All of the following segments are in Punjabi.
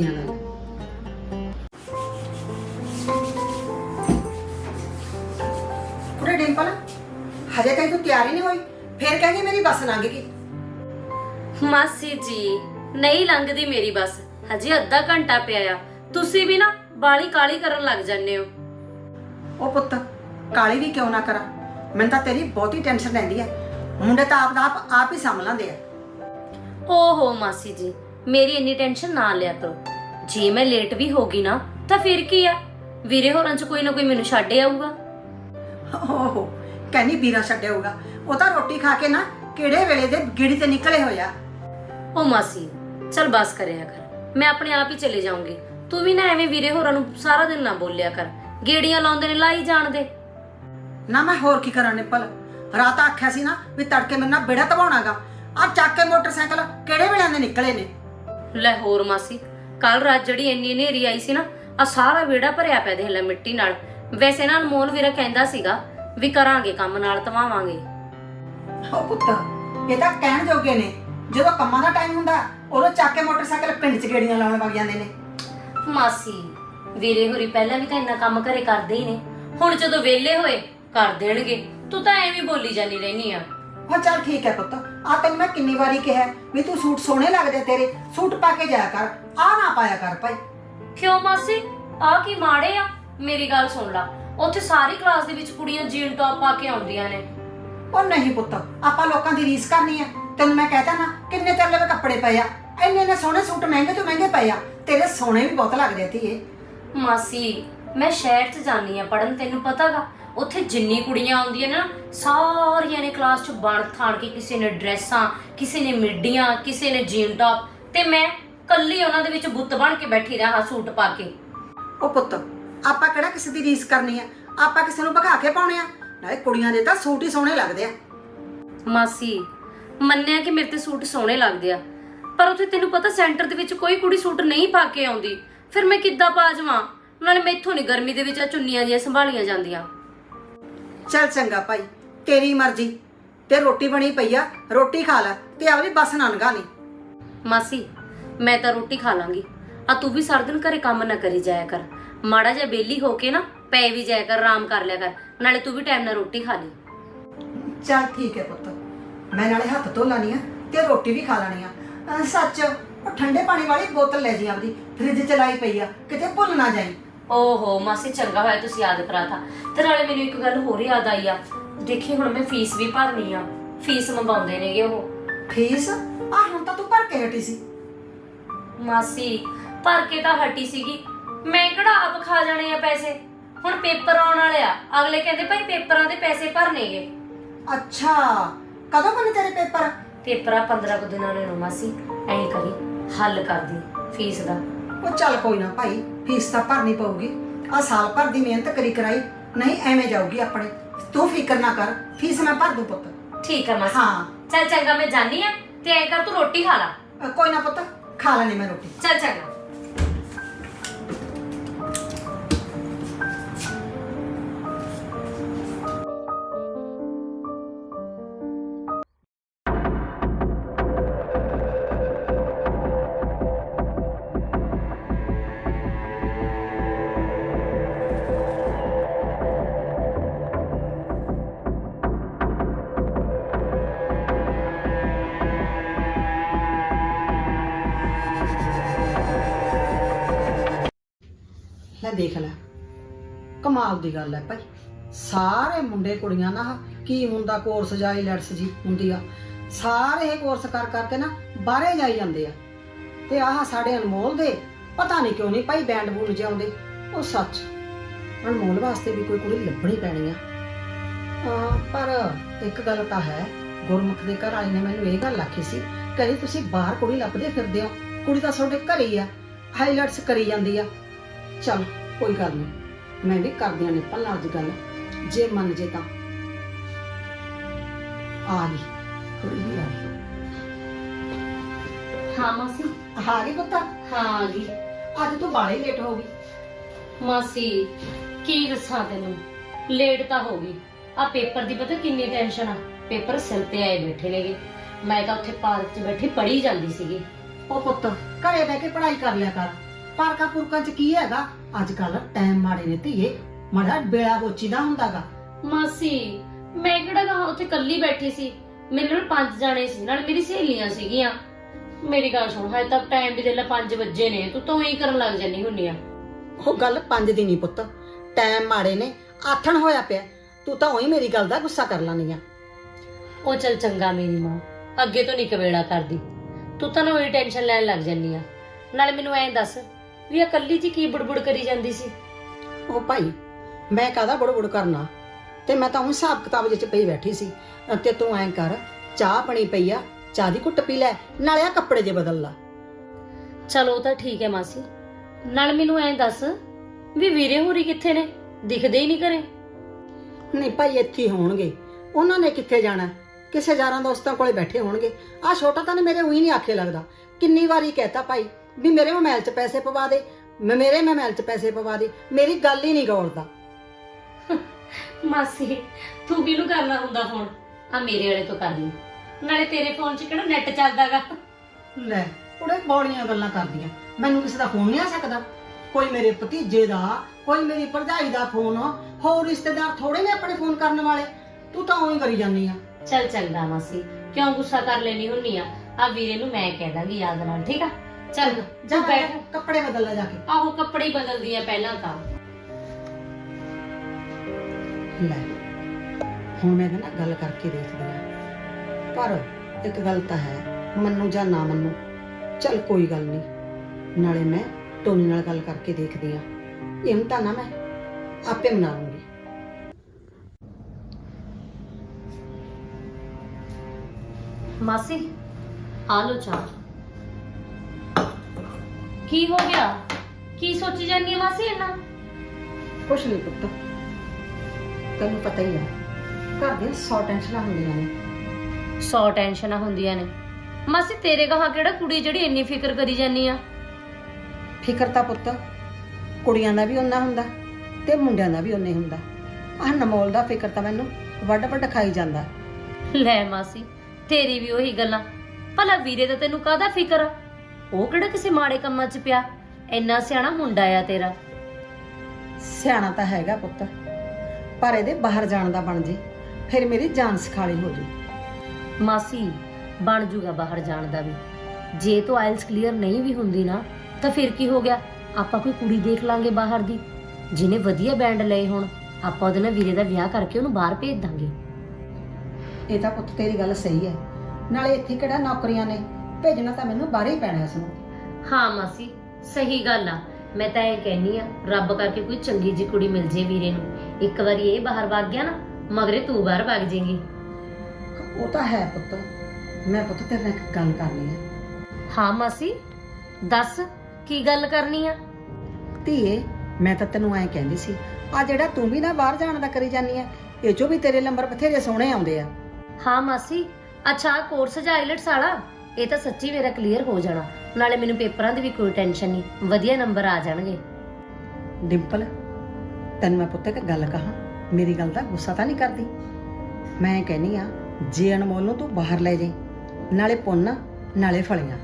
ਕਰਦੀ ਹਾਂ ਗੱਲ। ਕੁੜੇ ਡਿੰਪਲ ਹਜੇ ਤਾਈਂ ਤੂੰ ਤਿਆਰ ਹੀ ਨਹੀਂ ਹੋਈ। ਫੇਰ ਕਹਿੰਗੀ ਮੇਰੀ ਬੱਸ ਲੰਘ ਗਈ। ਮਾਸੀ ਜੀ ਨਹੀਂ ਲੰਘਦੀ ਮੇਰੀ ਬੱਸ। ਹਜੇ ਅੱਧਾ ਘੰਟਾ ਪਿਆ ਆ। ਤੁਸੀਂ ਵੀ ਨਾ ਬਾਲੀ ਕਾਲੀ ਕਰਨ ਲੱਗ ਜਾਂਦੇ ਹੋ। ਉਹ ਪੁੱਤ ਕਾਲੀ ਵੀ ਕਿਉਂ ਨਾ ਕਰਾਂ? ਮੈਨੂੰ ਤਾਂ ਤੇਰੀ ਬਹੁਤੀ ਟੈਨਸ਼ਨ ਲੈਂਦੀ ਐ ਮੁੰਡੇ ਤਾਂ ਆਪ ਦਾ ਆਪ ਆਪ ਹੀ ਸੰਭਲਾਂਦੇ ਆ। ਓਹੋ ਮਾਸੀ ਜੀ ਮੇਰੀ ਇੰਨੀ ਟੈਨਸ਼ਨ ਨਾ ਲਿਆ ਕਰੋ। ਜੇ ਮੈਂ ਲੇਟ ਵੀ ਹੋ ਗਈ ਨਾ ਤਾਂ ਫਿਰ ਕੀ ਆ? ਵੀਰੇ ਹੋਰਾਂ ਚ ਕੋਈ ਨਾ ਕੋਈ ਮੈਨੂੰ ਛੱਡ ਆਊਗਾ। ਓਹੋ ਕਹਿੰਦੀ ਵੀਰਾ ਛੱਡਿਆ ਹੋਊਗਾ ਉਹ ਤਾਂ ਰੋਟੀ ਖਾ ਕੇ ਨਾ ਕਿਹੜੇ ਵੇਲੇ ਦੇ ਗਿੜੀ ਤੇ ਨਿਕਲੇ ਹੋਇਆ ਓ ਮਾਸੀ ਚਲ ਬਸ ਕਰਿਆ ਕਰ। ਮੈਂ ਆਪਣੇ ਆਪ ਹੀ ਚਲੇ ਜਾਊਂਗੀ। ਤੂੰ ਵੀ ਨਾ ਐਵੇਂ ਵੀਰੇ ਹੋਰਾਂ ਨੂੰ ਸਾਰਾ ਦਿਨ ਨਾ ਬੋਲਿਆ ਕਰ। ਗੇੜੀਆਂ ਲਾਉਂਦੇ ਨੇ ਲਾਈ ਜਾਣ ਦੇ ਨਾ ਮੈਂ ਹੋਰ ਕੀ ਕਰਾਂ ਨਿੱਪਲ? ਰਾਤ ਆਖਿਆ ਸੀ ਨਾ ਵੀ ਤੜਕੇ ਮੇਰੇ ਨਾਲ ਬੇੜਾ ਤਵਾਉਣਾਗਾ ਆ ਚੱਕ ਕੇ ਮੋਟਰਸਾਈਕਲ ਕਿਹੜੇ ਵੇਲੇ ਦੇ ਨਿਕਲੇ ਨੇ? ਲੈ ਹੋਰ ਮਾਸੀ ਕੱਲ ਰਾਤ ਜਿਹੜੀ ਇੰਨੀ ਹਨੇਰੀ ਆਈ ਸੀ ਨਾ ਆ ਸਾਰਾ ਵਿਹੜਾ ਭਰਿਆ ਪਿਆ ਦੇਖ ਲੈ ਮਿੱਟੀ ਨਾਲ। ਵੈਸੇ ਨਾ ਅਨਮੋਲ ਵੀਰਾ ਕਹਿੰਦਾ ਸੀਗਾ ਵੀ ਕਰਾਂਗੇ ਕੰਮ ਨਾਲ ਤਵਾਵਾਂਗੇ। ਉਹ ਪੁੱਤ ਇਹ ਤਾਂ ਕਹਿਣ ਜੋਗੇ ਨੇ। ਜਦੋਂ ਕੰਮਾਂ ਦਾ ਟਾਈਮ ਹੁੰਦਾ ਉਦੋਂ ਚੱਕ ਕੇ ਮੋਟਰਸਾਈਕਲ ਪਿੰਡ 'ਚ ਗੇੜੀਆਂ ਲਾਉਣ ਵਗ ਜਾਂਦੇ ਨੇ। ਮਾਸੀ ਵੀਰੇ ਹੋਰੀ ਪਹਿਲਾਂ ਵੀ ਤਾਂ ਇੰਨਾ ਕੰਮ ਘਰੇ ਕਰਦੇ ਹੀ ਨੇ। ਹੁਣ ਜਦੋਂ ਵਿਹਲੇ ਹੋਏ ਕਰ ਦੇਣਗੇ। ਤੂੰ ਤਾਂ ਐਵੇਂ ਬੋਲੀ ਜਾਨੀ ਰਹਿਨੀ ਆ। ਉਹ ਚੱਲ ਠੀਕ ਹੈ ਪੁੱਤ। ਆ ਤੈਨੂੰ ਮੈਂ ਕਿੰਨੀ ਵਾਰੀ ਕਿਹਾ ਵੀ ਤੂੰ ਸੂਟ ਸੋਹਣੇ ਲੱਗਦੇ ਤੇਰੇ ਸੂਟ ਪਾ ਕੇ ਜਾਇਆ ਕਰ ਆ ਨਾ ਪਾਇਆ ਕਰ ਭਾਈ। ਕਿਉਂ ਮਾਸੀ? ਆ ਕੀ ਮਾੜੇ ਆ? ਮੇਰੀ ਗੱਲ ਸੁਣ ਲਾ ਉੱਥੇ ਸਾਰੀ ਕਲਾਸ ਦੇ ਵਿੱਚ ਕੁੜੀਆਂ ਜੀਨ ਟੌਪ ਪਾ ਕੇ ਆਉਂਦੀਆਂ ਨੇ। ਉਹ ਨਹੀਂ ਪੁੱਤ ਆਪਾਂ ਲੋਕਾਂ ਦੀ ਰੀਸ ਕਰਨੀ ਹੈ ਤੈਨੂੰ ਮੈਂ ਕਹਿਤਾ ਨਾ ਕਿੰਨੇ ਤੇਰੇ ਲਵੇ ਕੱਪੜੇ ਪਏ ਆ? ਇੰਨੇ ਨੇ ਸੋਹਣੇ ਸੂਟ ਮਹਿੰਗੇ ਤੋਂ ਮਹਿੰਗੇ ਪਏ ਆ। ਤੇਰੇ ਸੋਹਣੇ ਵੀ ਬਹੁਤ ਲੱਗਦੇ ਧੀਏ। ਮਾਸੀ ਮੈਂ ਸ਼ਹਿਰ 'ਚ ਜਾਨੀ ਆ ਪੜਨ ਤੈਨੂੰ ਪਤਾਗਾ ਉੱਥੇ ਜਿੰਨੀ ਕੁੜੀਆਂ ਆਉਂਦੀਆਂ ਨੇ ਸਾਰੀਆਂ ਨੇ ਕਲਾਸ 'ਚ ਬਣ ਥਾਣ ਕੇ ਕਿਸੇ ਨੇ ਡਰੈਸਾਂ ਕਿਸੇ ਨੇ ਮਿੱਡੀਆਂ ਕਿਸੇ ਨੇ ਜੀਨ ਟੌਪ ਤੇ ਮੈਂ ਕੱਲੀ ਉਹਨਾਂ ਦੇ ਵਿੱਚ ਬੁੱਤ ਬਣ ਕੇ ਬੈਠੀ ਰਹਾ ਸੂਟ ਪਾ ਕੇ। ਉਹ ਪੁੱਤ ਆਪਾਂ ਕਿਹੜਾ ਕਿਸੇ ਦੀ ਰੀਸ ਕਰਨੀ ਆ? ਆਪਾਂ ਕਿਸੇ ਨੂੰ ਭਗਾ ਕੇ ਪਾਉਣੇ ਆ? ਨਾਲੇ ਕੁੜੀਆਂ ਦੇ ਤਾਂ ਸੂਟ ਹੀ ਸੋਹਣੇ ਲੱਗਦੇ ਆ। ਮਾਸੀ ਮੰਨਿਆ ਕਿ ਮੇਰੇ ਤੇ ਸੂਟ ਸੋਹਣੇ ਲੱਗਦੇ ਆ ਪਰ ਉੱਥੇ ਤੈਨੂੰ ਪਤਾ ਸੈਂਟਰ ਦੇ ਵਿੱਚ ਕੋਈ ਕੁੜੀ ਸੂਟ ਨਹੀਂ ਪਾ ਕੇ ਆਉਂਦੀ। ਫਿਰ ਮੈਂ ਕਿੱਦਾਂ ਪਾ ਜਾਵਾਂ? ਨਾਲੇ ਮੈਥੋਂ ਨਹੀਂ ਗਰਮੀ ਦੇ ਵਿੱਚ ਆ ਚੁੰਨੀਆਂ ਜੀਆਂ ਸੰਭਾਲੀਆਂ ਜਾਂਦੀਆਂ। ਚੱਲ ਚੰਗਾ ਭਾਈ ਤੇਰੀ ਮਰਜ਼ੀ। ਤੇ ਰੋਟੀ ਬਣੀ ਪਈ ਆ ਰੋਟੀ ਖਾ ਲੈ ਤੇ ਆਪਣੀ ਬੱਸ ਨਨਗਾ ਨਹੀਂ ਮਾਸੀ ਮੈਂ ਤਾਂ ਰੋਟੀ ਖਾ ਲਾਂਗੀ। ਆ ਤੂੰ ਵੀ ਸਾਰਾ ਦਿਨ ਘਰੇ ਕੰਮ ਨਾ ਕਰੀ ਜਾਇਆ ਕਰ। ਮਾੜਾ ਜਿਹਾ ਬੇਲੀ ਹੋ ਕੇ ਨਾ ਪੈ ਵੀ ਜਾਇਆ ਕਰ ਆਰਾਮ ਕਰ ਲਿਆ ਕਰ। ਨਾਲੇ ਤੂੰ ਵੀ ਟਾਈਮ ਨਾਲ ਰੋਟੀ ਖਾ ਲਈ। ਚੱਲ ਠੀਕ ਹੈ ਪੁੱਤ। ਮੈਂ ਨਾਲੇ ਹੱਥ ਧੋ ਲਾਣੀ ਆ ਤੇ ਰੋਟੀ ਵੀ ਖਾ ਲੈਣੀ ਆ। ਅਹ ਸੱਚ ਉਹ ਠੰਡੇ ਪਾਣੀ ਵਾਲੀ ਬੋਤਲ ਲੈ ਜੀ ਆਪਦੀ। ਫ੍ਰਿਜ ਚ ਲਾਈ ਪਈ ਆ ਕਿਤੇ ਭੁੱਲ ਨਾ ਜਾਈ। ਓਹੋ ਮਾਸੀ ਚੰਗਾ ਹੋਇਆ ਤੁਸੀਂ ਯਾਦ ਕਰਾਤਾ ਤੇ ਨਾਲੇ ਮੈਨੂੰ ਇੱਕ ਗੱਲ ਹੋਰ ਯਾਦ ਆਈ ਆ। ਦੇਖੀ ਹੁਣ ਮੈਂ ਫੀਸ ਵੀ ਭਰਨੀ ਆ। ਫੀਸ ਮੰਗਾਉਂਦੇ ਨੇਗੇ ਉਹ। ਫੀਸ? ਆ ਹੁਣ ਤਾਂ ਤੂੰ ਭਰ ਕੇ ਹਟੀ ਸੀ। ਮਾਸੀ ਭਰ ਕੇ ਤਾਂ ਹਟੀ ਸੀਗੀ। ਮੈਂ ਕਿਹੜਾ ਆਪ ਖਾ ਜਾਣੇ ਆ ਪੈਸੇ? ਹੁਣ ਪੇਪਰ ਆਉਣ ਵਾਲੇ ਆ। ਅਗਲੇ ਕਹਿੰਦੇ ਭਾਈ ਪੇਪਰਾਂ ਦੇ ਪੈਸੇ ਭਰਨੇਗੇ ਅੱਛਾ ਕਦੋਂ ਬਣੇ ਤੇਰੇ ਪੇਪਰ? ਪੇਪਰਾਂ 15 ਕੁ ਦਿਨਾਂ ਨੂੰ ਮਾਸੀ। ਐਂ ਕਰੀ ਹੱਲ ਕਰਦੀ ਫੀਸ ਦਾ। ਉਹ ਚੱਲ ਕੋਈ ਨਾ ਭਾਈ ਫੀਸ ਤਾਂ ਭਰਨੀ ਪਊਗੀ। ਆ ਸਾਲ ਭਰ ਦੀ ਮਿਹਨਤ ਕਰੀ ਕਰਾਈ ਨਹੀਂ ਐਵੇਂ ਜਾਊਗੀ ਆਪਣੇ। ਤੂੰ ਫਿਕਰ ਨਾ ਕਰ ਫੀਸ ਮੈਂ ਭਰ ਦੂੰ ਪੁੱਤ। ਠੀਕ ਆ ਮਾਸੀ। ਹਾਂ। ਚੱਲ ਚੰਗਾ ਮੈਂ ਜਾਨੀ ਆ ਤੇ ਐਂ ਕਰ ਤੂੰ ਰੋਟੀ ਖਾ ਲਾ। ਅ, ਕੋਈ ਨਾ ਪੁੱਤ ਖਾ ਲੈਣੀ ਮੈਂ ਰੋਟੀ। ਚੱਲ ਚੰਗਾ। ਕਮਾਲ ਦੀ ਗੱਲ ਹੈ ਭਾਈ। ਸਾਰੇ ਮੁੰਡੇ ਕੁੜੀਆਂ ਨਾ ਕੀ ਹੁੰਦਾ ਕੋਰਸ ਜਾਈ ਲੈਟਸ ਜੀ ਹੁੰਦੀ ਆ। ਸਾਰੇ ਕੋਰਸ ਕਰ ਕਰਕੇ ਨਾ ਬਾਹਰੇ ਜਾਈ ਜਾਂਦੇ ਆ। ਤੇ ਆਹ ਸਾਡੇ ਅਨਮੋਲ ਦੇ, ਪਤਾ ਨਹੀਂ ਕਿਉਂ ਨਹੀਂ ਭਾਈ ਬੈਂਡ ਬੂਲ ਜਿਆਉਂਦੇ। ਉਹ ਸੱਚ, ਅਨਮੋਲ ਵਾਸਤੇ ਵੀ ਕੋਈ ਕੁੜੀ ਲੱਭਣੀ ਪੈਣੀ ਆ। ਪਰ ਇੱਕ ਗੱਲ ਤਾਂ ਹੈ, ਗੁਰਮੁਖ ਦੇ ਘਰ ਆਈ ਨੇ ਮੈਨੂੰ ਇਹ ਗੱਲ ਆਖੀ ਸੀ, ਕਹਿੰਦੀ ਤੁਸੀਂ ਬਾਹਰ ਕੁੜੀ ਲੱਭਦੇ ਫਿਰਦੇ ਹੋ। ਕੁੜੀ ਤਾਂ ਤੁਹਾਡੇ ਘਰੇ ਹੀ ਆ ਹਾਈਲਾਈਟਸ ਕਰੀ ਜਾਂਦੀ ਆ। ਚਲ, ਕੋਈ ਗੱਲ ਨਹੀਂ। ਮੈਂ ਵੀ ਕਰਦੀਆਂ ਨੇ ਪੱਲਾ ਅੱਜ ਗੱਲ। ਜੇ ਮੰਨ ਜੇ ਤਾਂ। ਆ ਗਈ। ਆ ਗਈ। ਹਾਂ ਮਾਸੀ। ਆ ਗਈ ਪੁੱਤ? ਹਾਂ ਆ ਗਈ। ਅੱਜ ਤੂੰ ਬਾਲੇ ਲੇਟ ਹੋ ਗਈ। ਮਾਸੀ ਕੀ ਦੱਸਾਂ ਤੈਨੂੰ? ਲੇਟ ਤਾਂ ਹੋ ਗਈ। ਆ ਪੇਪਰ ਦੀ ਪਤਾ ਕਿੰਨੀ ਟੈਨਸ਼ਨ ਆ? ਪੇਪਰ ਸਿਰ ਤੇ ਆਏ ਬੈਠੇ ਨੇਗੇ। ਮੈਂ ਤਾਂ ਉੱਥੇ ਪਾਰਕ 'ਚ ਬੈਠੀ ਪੜ੍ਹੀ ਜਾਂਦੀ ਸੀਗੀ। ਉਹ ਪੁੱਤ ਘਰੇ ਬਹਿ ਕੇ ਪੜ੍ਹਾਈ ਕਰ ਲਿਆ ਕਰ। ਪਾਰਕਾਂ ਪੁਰਕਾਂ ਚ ਕੀ ਹੈਗਾ? ਅੱਜ ਕੱਲ ਟਾਈਮ ਮਾੜੇ ਨੇ ਧੀਏ। ਮਾੜਾ ਬੇੜਾ ਗੋਚੀ ਦਾ ਹੁੰਦਾਗਾ। ਮਾਸੀ ਮੈਂ ਕਿਹੜਾ ਕਹਾ ਉੱਥੇ ਕੱਲੀ ਬੈਠੀ ਸੀ? ਮੇਰੇ ਨਾਲ ਪੰਜ ਜਾਣੇ ਸੀ ਨਾਲ ਮੇਰੀ ਸਹੇਲੀਆਂ ਸੀਗੀਆਂ। ਮੇਰੀ ਗੱਲ ਸੁਣ ਹਜੇ ਤੱਕ ਟਾਈਮ ਵੀ ਦੇ ਲੈ 5 ਵਜੇ ਨੇ ਤੂੰ ਤਾਂ ਹੀ ਕਰਨ ਲੱਗ ਜਾਨੀ ਹੁੰਨੀ ਆ। ਉਹ ਗੱਲ ਪੰਜ ਦੀ ਨਹੀਂ ਪੁੱਤ। ਟਾਈਮ ਮਾੜੇ ਨੇ ਆਥਣ ਹੋਇਆ ਪਿਆ। ਤੂੰ ਤਾਂ ਉਹੀ ਮੇਰੀ ਗੱਲ ਦਾ ਗੁੱਸਾ ਕਰ ਲਾਨੀ ਆ। ਉਹ ਚੱਲ ਚੰਗਾ ਮੇਰੀ ਮਾਂ ਅੱਗੇ ਤੋਂ ਨਹੀਂ ਕਵੇੜਾ ਕਰਦੀ। ਤੂੰ ਤਾਂ ਉਹੀ ਟੈਨਸ਼ਨ ਲੈਣ ਲੱਗ ਜਾਨੀ ਆ। ਨਾਲੇ ਮੈਨੂੰ ਐਂ ਦੱਸ ਵੀ ਇਹ ਕੱਲੀ ਜੀ ਕੀ ਬੁੜਬੁੜ ਕਰੀ ਜਾਂਦੀ ਸੀ? ਉਹ ਭਾਈ ਮੈਂ ਕਾਹਦਾ ਬੁੜ ਕਰਨਾ? ਤੇ ਮੈਂ ਤਾਂ ਉਹ ਹਿਸਾਬ ਕਿਤਾਬ ਵਿੱਚ ਪਈ ਬੈਠੀ ਸੀ। ਤੇ ਤੂੰ ਐਂ ਕਰ ਚਾਹ ਬਣੀ ਪਈ ਆ ਚਾਹ ਦੀ ਘੁੱਟ ਪੀ ਲੈ ਨਾਲੇ ਆ ਕੱਪੜੇ ਜੇ ਬਦਲ ਲਾ। ਚਲੋ ਤਾਂ ਠੀਕ ਹੈ ਮਾਸੀ। ਨਾਲ ਮੈਨੂੰ ਐਂ ਦੱਸ ਵੀ ਵੀਰੇ ਹੋਰੀ ਕਿੱਥੇ ਨੇ? ਦਿਖਦੇ ਹੀ ਨਹੀਂ ਘਰੇ। ਨਹੀਂ ਭਾਈ ਇੱਥੇ ਹੀ ਹੋਣਗੇ। ਉਹਨਾਂ ਨੇ ਕਿੱਥੇ ਜਾਣਾ? ਕਿਸੇ ਯਾਰਾਂ ਦੋਸਤਾਂ ਕੋਲੇ ਬੈਠੇ ਹੋਣਗੇ। ਆ ਛੋਟਾ ਤਾਂ ਨੇ ਮੇਰੇ ਉਹੀ ਨਹੀਂ ਆਖੇ ਲੱਗਦਾ। ਕਿੰਨੀ ਵਾਰੀ ਕਹਿਤਾ ਭਾਈ ਵੀ ਮੇਰੇ ਮੋਬਾਈਲ 'ਚ ਪੈਸੇ ਪਵਾ ਦੇ ਮੈਂ ਮੇਰੇ ਮੋਬਾਈਲ 'ਚ ਪੈਸੇ ਪਵਾ ਦੇ ਮੇਰੀ ਗੱਲ ਹੀ ਨਹੀਂ ਗੌਰਦਾ ਮਾਸੀ ਤੂੰ ਕਿਹਨੂੰ ਕਰਨਾ ਹੁੰਦਾ ਫੋਨ ਆ ਮੇਰੇ ਵਾਲੇ ਤੋਂ ਕਰ ਲਈ। ਨਾਲੇ ਤੇਰੇ ਫੋਨ 'ਚ ਕਿਹੜਾ ਨੈਟ ਚੱਲਦਾਗਾ? ਲੈ ਉਹਦੇ ਬੌੜੀਆਂ ਗੱਲਾਂ ਕਰਦੀਆਂ। ਮੈਨੂੰ ਕਿਸੇ ਦਾ ਫੋਨ ਨਹੀਂ ਆ ਸਕਦਾ। ਕੋਈ ਮੇਰੇ ਭਤੀਜੇ ਦਾ ਕੋਈ ਮੇਰੀ ਭਰਜਾਈ ਦਾ ਫੋਨ ਹੋਰ ਰਿਸ਼ਤੇਦਾਰ ਥੋੜੇ ਨੇ ਆਪਣੇ ਫੋਨ ਕਰਨ ਵਾਲੇ। ਤੂੰ ਤਾਂ ਉਹੀ ਕਰੀ ਜਾਂਦੀ ਆ। ਚੱਲ ਚੰਗਾ ਮਾਸੀ ਕਿਉਂ ਗੁੱਸਾ ਕਰ ਲੈਣੀ ਹੁੰਨੀ ਆ? ਆ ਵੀਰੇ ਨੂੰ ਮੈਂ ਕਹਿ ਦਾਂਗੀ ਯਾਦ ਨਾਲ ਠੀਕ ਆ? ਚੱਲ ਜਾ ਤੂੰ ਬੈਠ। ਕੱਪੜੇ ਬਦਲ ਲੈ ਜਾ ਕੇ। ਆਹੋ ਕੱਪੜੇ ਹੀ ਬਦਲਦੀ ਆ ਪਹਿਲਾਂ ਤਾਂ। ਲੈ ਹੁਣ ਮੈਂ ਇਹਦੇ ਨਾਲ ਗੱਲ ਕਰਕੇ ਦੇਖਦੀ ਆ। ਪਰ ਇੱਕ ਗੱਲ ਤਾਂ ਹੈ ਮੰਨੂ ਜਾਂ ਨਾ ਮੰਨੂ ਚੱਲ ਕੋਈ ਗੱਲ ਨਹੀਂ। ਨਾਲੇ ਮੈਂ ਟੋਨੀ ਨਾਲ ਗੱਲ ਕਰਕੇ ਦੇਖਦੀ ਆ। ਇਹਨੂੰ ਤਾਂ ਨਾ ਮੈਂ ਆਪੇ ਮਨਾ ਲੂੰਗੀ। ਮਾਸੀ ਆ ਲੋ ਚਾਹ। ਕੀ ਹੋ ਗਿਆ? ਕੀ ਸੋਚੀ ਜਾਂਦੀ ਹੈ ਮਾਸੀ ਇਹਨਾਂ ਕੁਛ ਨਹੀਂ ਪੁੱਤ। ਤੈਨੂੰ ਪਤਾ ਹੀ ਹੈ ਘਰ ਦੀਆਂ ਸੌ ਟੈਨਸ਼ਨਾਂ ਹੁੰਦੀਆਂ ਨੇ। 100 ਟੈਨਸ਼ਨਾਂ ਹੁੰਦੀਆਂ ਨੇ। ਮਾਸੀ ਤੇਰੇ ਕਹਾ ਕਿਹੜਾ ਕੁੜੀ ਜਿਹੜੀ ਇੰਨੀ ਫਿਕਰ ਕਰੀ ਜਾਂਦੀ ਆ? ਫਿਕਰ ਤਾਂ ਪੁੱਤ ਕੁੜੀਆਂ ਦਾ ਵੀ ਓਨਾ ਹੁੰਦਾ ਤੇ ਮੁੰਡਿਆਂ ਦਾ ਵੀ ਓਨੇ ਹੁੰਦਾ। ਆਹ ਨਮੋਲ ਦਾ ਫਿਕਰ ਤਾਂ ਮੈਨੂੰ ਵੱਡ ਵੱਡ ਖਾਈ ਜਾਂਦਾ। ਲੈ ਮਾਸੀ ਤੇਰੀ ਵੀ ਉਹੀ ਗੱਲਾਂ। ਭਲਾ ਵੀਰੇ ਦਾ ਤੈਨੂੰ ਕਾਹਦਾ ਫਿਕਰ ਆ? ਉਹ ਕਿਹੜਾ ਕਿਸੇ ਮਾੜੇ ਕੰਮਾਂ 'ਚ ਪਿਆ? ਇੰਨਾ ਸਿਆਣਾ ਮੁੰਡਾ ਆ ਤੇਰਾ। ਸਿਆਣਾ ਤਾਂ ਹੈਗਾ ਪੁੱਤ ਪਰ ਇਹਦੇ ਬਾਹਰ ਜਾਣ ਦਾ ਬਣ ਜੇ ਫਿਰ ਮੇਰੀ ਜਾਨ ਸਖਾਲੀ ਹੋ ਜੂ। ਮਾਸੀ ਬਣ ਜੂਗਾ ਬਾਹਰ ਜਾਣ ਦਾ ਵੀ। ਜੇ ਤੂੰ ਆਇਲਸ ਕਲੀਅਰ ਨਹੀਂ ਵੀ ਹੁੰਦੀ ਨਾ ਤਾਂ ਫਿਰ ਕੀ ਹੋ ਗਿਆ? ਆਪਾਂ ਕੋਈ ਕੁੜੀ ਦੇਖ ਲਾਂਗੇ ਬਾਹਰ ਦੀ। ਜਿਹਨੇ ਵਧੀਆ ਬੈਂਡ ਲਏ ਹੁਣ ਆਪਾਂ ਉਹਦੇ ਨਾਲ ਵੀਰੇ ਦਾ ਵਿਆਹ ਕਰਕੇ ਉਹਨੂੰ ਬਾਹਰ ਭੇਜ ਦਾਂਗੇ। ਇਹ ਤਾਂ ਪੁੱਤ ਤੇਰੀ ਗੱਲ ਸਹੀ ਹੈ। ਨਾਲੇ ਇੱਥੇ ਕਿਹੜਾ ਨੌਕਰੀਆਂ ਨੇ? ਭੇਜਣਾ ਤਾਂ ਮੈਨੂੰ ਬਾਹਰ ਹੀ ਪੈਣਾ ਇਸ ਨੂੰ ਹਾਂ ਮਾਸੀ ਸਹੀ ਗੱਲ ਆ। ਮੈਂ ਤਾਂ ਇਹ ਕਹਿਨੀ ਆ ਰੱਬ ਕਰਕੇ ਕੋਈ ਚੰਗੀ ਜੀ ਕੁੜੀ ਮਿਲ ਜੇ ਵੀਰੇ ਨੂੰ। ਇੱਕ ਵਾਰੀ ਇਹ ਬਾਹਰ ਵਗ ਗਿਆ ਨਾ ਮਗਰੇ ਤੂੰ ਬਾਹਰ ਵਗ ਜਾਏਂਗੀ। ਉਹ ਤਾਂ ਹੈ ਪੁੱਤ। ਮੈਂ ਪੁੱਤ ਤੇਰੇ ਨਾਲ ਇੱਕ ਗੱਲ ਕਰਨੀ ਹੈ ਹਾਂ ਮਾਸੀ ਦੱਸ ਕੀ ਗੱਲ ਕਰਨੀ ਆ? ਧੀਏ ਮੈਂ ਤਾਂ ਤੈਨੂੰ ਐਂ ਕਹਿੰਦੀ ਸੀ ਆ ਜਿਹੜਾ ਤੂੰ ਵੀ ਨਾ ਬਾਹਰ ਜਾਣ ਦਾ ਕਰੀ ਜਾਨੀ ਹੈ ਇਹ ਚੋਂ ਵੀ ਤੇਰੇ ਨੰਬਰ ਬਥੇਰੇ ਸੋਹਣੇ ਆਉਂਦੇ ਆ। ਹਾਂ ਮਾਸੀ ਅੱਛਾ ਕੋਰਸ ਜਾਂ ਆਈਲਟਸ ਵਾਲਾ ਇਹ ਤਾਂ ਸੱਚੀ ਮੇਰਾ ਕਲੀਅਰ ਹੋ ਜਾਣਾ। ਨਾਲੇ ਮੈਨੂੰ ਪੇਪਰਾਂ ਦੀ ਵੀ ਕੋਈ ਟੈਨਸ਼ਨ ਨਹੀਂ। ਵਧੀਆ ਨੰਬਰ ਆ ਜਾਣਗੇ। ਡਿੰਪਲ ਤੈਨੂੰ ਮੈਂ ਪੁੱਤ ਇੱਕ ਗੱਲ ਕਹਾਂ। ਮੇਰੀ ਗੱਲ ਦਾ ਗੁੱਸਾ ਤਾਂ ਨਹੀਂ ਕਰਦੀ। ਮੈਂ ਕਹਿੰਨੀ ਆ ਜੇ ਅਨਮੋਲ ਨੂੰ ਤੂੰ ਬਾਹਰ ਲੈ ਜਾਈਂ ਨਾਲੇ ਪੁੰਨ ਨਾਲੇ ਫਲੀਆਂ।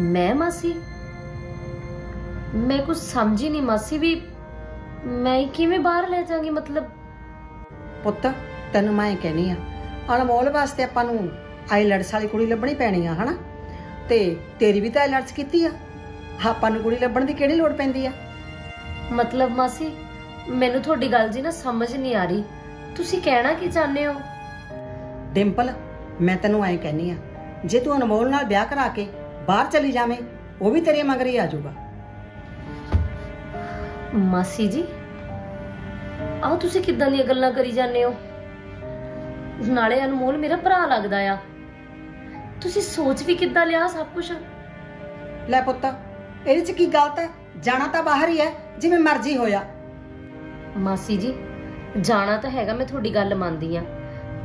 ਮੈਂ ਮਾਸੀ? ਮੈਂ ਕੁਝ ਸਮਝ ਹੀ ਨਹੀਂ ਮਾਸੀ ਵੀ ਮੈਂ ਕਿਵੇਂ ਬਾਹਰ ਲੈ ਜਾਵਾਂਗੀ ਮਤਲਬ? ਪੁੱਤ ਤੈਨੂੰ ਮੈਂ ਕਹਿੰਨੀ ਆ ਅਨਮੋਲ ਵਾਸਤੇ ਆਪਾਂ ਨੂੰ ਆਈਲੈਂਡਸ ਵਾਲੀ ਕੁੜੀ ਲੱਭਣੀ ਪੈਣੀ ਆ ਹਨਾ? ਤੇ ਤੇਰੀ ਵੀ ਤਾਂ ਆਈਲੈਂਡਸ ਕੀਤੀ ਆ। ਆਪਾਂ ਨੂੰ ਕੁੜੀ ਲੱਭਣ ਦੀ ਕਿਹੜੀ ਲੋੜ ਪੈਂਦੀ ਆ? ਮਤਲਬ ਮਾਸੀ ਮੈਨੂੰ ਤੁਹਾਡੀ ਗੱਲ ਜੀ ਨਾ ਸਮਝ ਨਹੀਂ ਆ ਰਹੀ। ਤੁਸੀਂ ਕਹਿਣਾ ਕੀ ਚਾਹੁੰਦੇ ਹੋ? ਡਿੰਪਲ ਮੈਂ ਤੈਨੂੰ ਐਂ ਕਹਿੰਨੀ ਆ ਜੇ ਤੂੰ ਅਨਮੋਲ ਨਾਲ ਵਿਆਹ ਕਰਾ ਕੇ ਬਾਹਰ ਚਲੀ ਜਾਵੇਂ ਉਹ ਵੀ ਤੇਰੇ ਮਗਰ ਹੀ ਆ ਜਾਊਗਾ। ਮਾਸੀ ਜੀ ਆਹ ਤੁਸੀਂ ਕਿੱਦਾਂ ਦੀਆਂ ਗੱਲਾਂ ਕਰੀ ਜਾਂਦੇ ਹੋ? ਨਾਲੇ ਅਨਮੋਲ ਮੇਰਾ ਭਰਾ ਲੱਗਦਾ ਆ। ਤੁਸੀਂ ਸੋਚ ਵੀ ਕਿੱਦਾਂ ਲਿਆ ਸਭ ਕੁਝ ਲੈ ਪੁੱਤ ਇਹਦੇ ਚ ਕੀ ਗਲਤ ਹੈ? ਜਾਣਾ ਤਾਂ ਬਾਹਰ ਹੀ ਹੈ ਜਿਵੇਂ ਮਰਜ਼ੀ ਹੋਇਆ। ਮਾਸੀ ਜੀ ਜਾਣਾ ਤਾਂ ਹੈਗਾ ਮੈਂ ਤੁਹਾਡੀ ਗੱਲ ਮੰਨਦੀ ਆ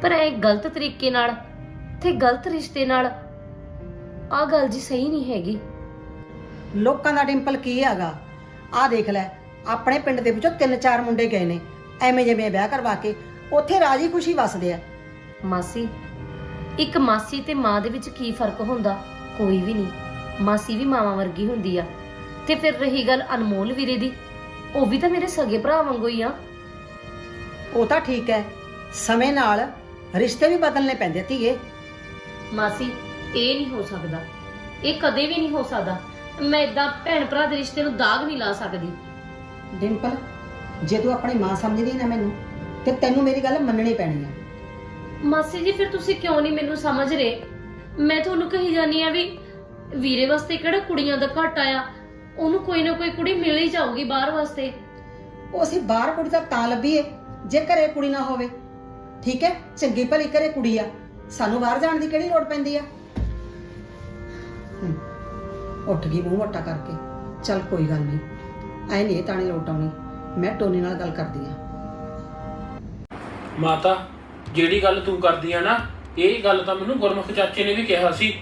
ਪਰ ਐ ਗਲਤ ਤਰੀਕੇ ਨਾਲ ਤੇ ਗਲਤ ਰਿਸ਼ਤੇ ਨਾਲ ਆ ਗੱਲ ਜੀ ਸਹੀ ਨਹੀਂ ਹੈਗੀ। ਲੋਕਾਂ ਦਾ ਡਿੰਪਲ ਕੀ ਹੈਗਾ? ਆਹ ਦੇਖ ਲੈ ਆਪਣੇ ਪਿੰਡ ਦੇ ਵਿੱਚੋਂ ਤਿੰਨ ਚਾਰ ਮੁੰਡੇ ਗਏ ਨੇ। ਐਵੇਂ ਜਿਵੇਂ ਵਿਆਹ ਕਰਵਾ ਕੇ ਉੱਥੇ ਰਾਜੀ ਖੁਸ਼ੀ ਵਸਦੇ ਆ। ਮਾਸੀ ਇੱਕ ਮਾਸੀ ਤੇ ਮਾਂ ਦੇ ਵਿੱਚ ਕੀ ਫ਼ਰਕ ਹੁੰਦਾ? ਕੋਈ ਵੀ ਨਹੀਂ। ਮਾਸੀ ਵੀ ਮਾਵਾਂ ਵਰਗੀ ਹੁੰਦੀ ਆ। ਤੇ ਫਿਰ ਰਹੀ ਗੱਲ ਅਨਮੋਲ ਵੀਰੇ ਦੀ। ਉਹ ਵੀ ਤਾਂ ਮੇਰੇ ਸਗੇ ਭਰਾ ਵਾਂਗੂ ਹੀ ਆ। ਉਹ ਤਾਂ ਠੀਕ ਹੈ। ਸਮੇਂ ਨਾਲ ਰਿਸ਼ਤੇ ਵੀ ਬਦਲਨੇ ਪੈਂਦੇ ਧੀਏ। ਮਾਸੀ ਇਹ ਨਹੀਂ ਹੋ ਸਕਦਾ। ਇਹ ਕਦੇ ਵੀ ਨਹੀਂ ਹੋ ਸਕਦਾ। ਮੈਂ ਇਦਾਂ ਭੈਣ ਭਰਾ ਦੇ ਰਿਸ਼ਤੇ ਨੂੰ ਦਾਗ ਨਹੀਂ ਲਾ ਸਕਦੀ। ਡਿੰਪਲ ਜੇ ਤੂੰ ਆਪਣੀ ਮਾਂ ਸਮਝਦੀ ਨਾ ਮੈਨੂੰ ਤੇ ਤੈਨੂੰ ਮੇਰੀ ਗੱਲ ਮੰਨਣੀ ਪੈਣੀ ਆ। ਮਾਸੀ ਜੀ ਫਿਰ ਤੁਸੀਂ ਕਿਉਂ ਨਹੀਂ ਮੈਨੂੰ ਸਮਝ ਰਹੇ? ਮੈਂ ਤੁਹਾਨੂੰ ਕਹੀ ਜਾਨੀ ਆ ਵੀ ਵੀਰੇ ਵਾਸਤੇ ਕਿਹੜਾ ਕੁੜੀਆਂ ਦਾ ਘਾਟ ਆਇਆ? ਉਹਨੂੰ ਕੋਈ ਨਾ ਕੋਈ ਕੁੜੀ ਮਿਲ ਹੀ ਜਾਊਗੀ ਬਾਹਰ ਵਾਸਤੇ। ਉਹ ਅਸੀਂ ਬਾਹਰ ਕੁੜੀ ਤਾਂ ਤਾਂ ਲੱਭੀਏ ਜੇ ਘਰੇ ਕੁੜੀ ਨਾ ਹੋਵੇ। ਠੀਕ ਹੈ ਚੰਗੀ ਭਲੀ ਘਰੇ ਕੁੜੀ ਆ। ਸਾਨੂੰ ਬਾਹਰ ਜਾਣ ਦੀ ਕਿਹੜੀ ਲੋੜ ਪੈਂਦੀ ਆ? ਹਮ, ਉੱਠ ਗਈ ਮੂੰਹ ਮੋਟਾ ਕਰਕੇ। ਚੱਲ ਕੋਈ ਗੱਲ ਨਹੀਂ ਐ ਨਹੀਂ ਇਹ ਤਾਣੇ ਲੋਟ ਆਉਣੀ। ਮੈਂ ਟੋਨੀ ਨਾਲ ਗੱਲ ਕਰਦੀ ਆ ਮਾਤਾ ਜਿਹੜੀ ਗੱਲ ਤੂੰ ਕਰਦੀ ਆ ਨਾ ਇਹ ਗੱਲ ਤਾਂ ਮੈਨੂੰ ਗੁਰਮੁਖ ਚਾਚੇ ਨੇ ਵੀ ਕਿਹਾ ਸੀ।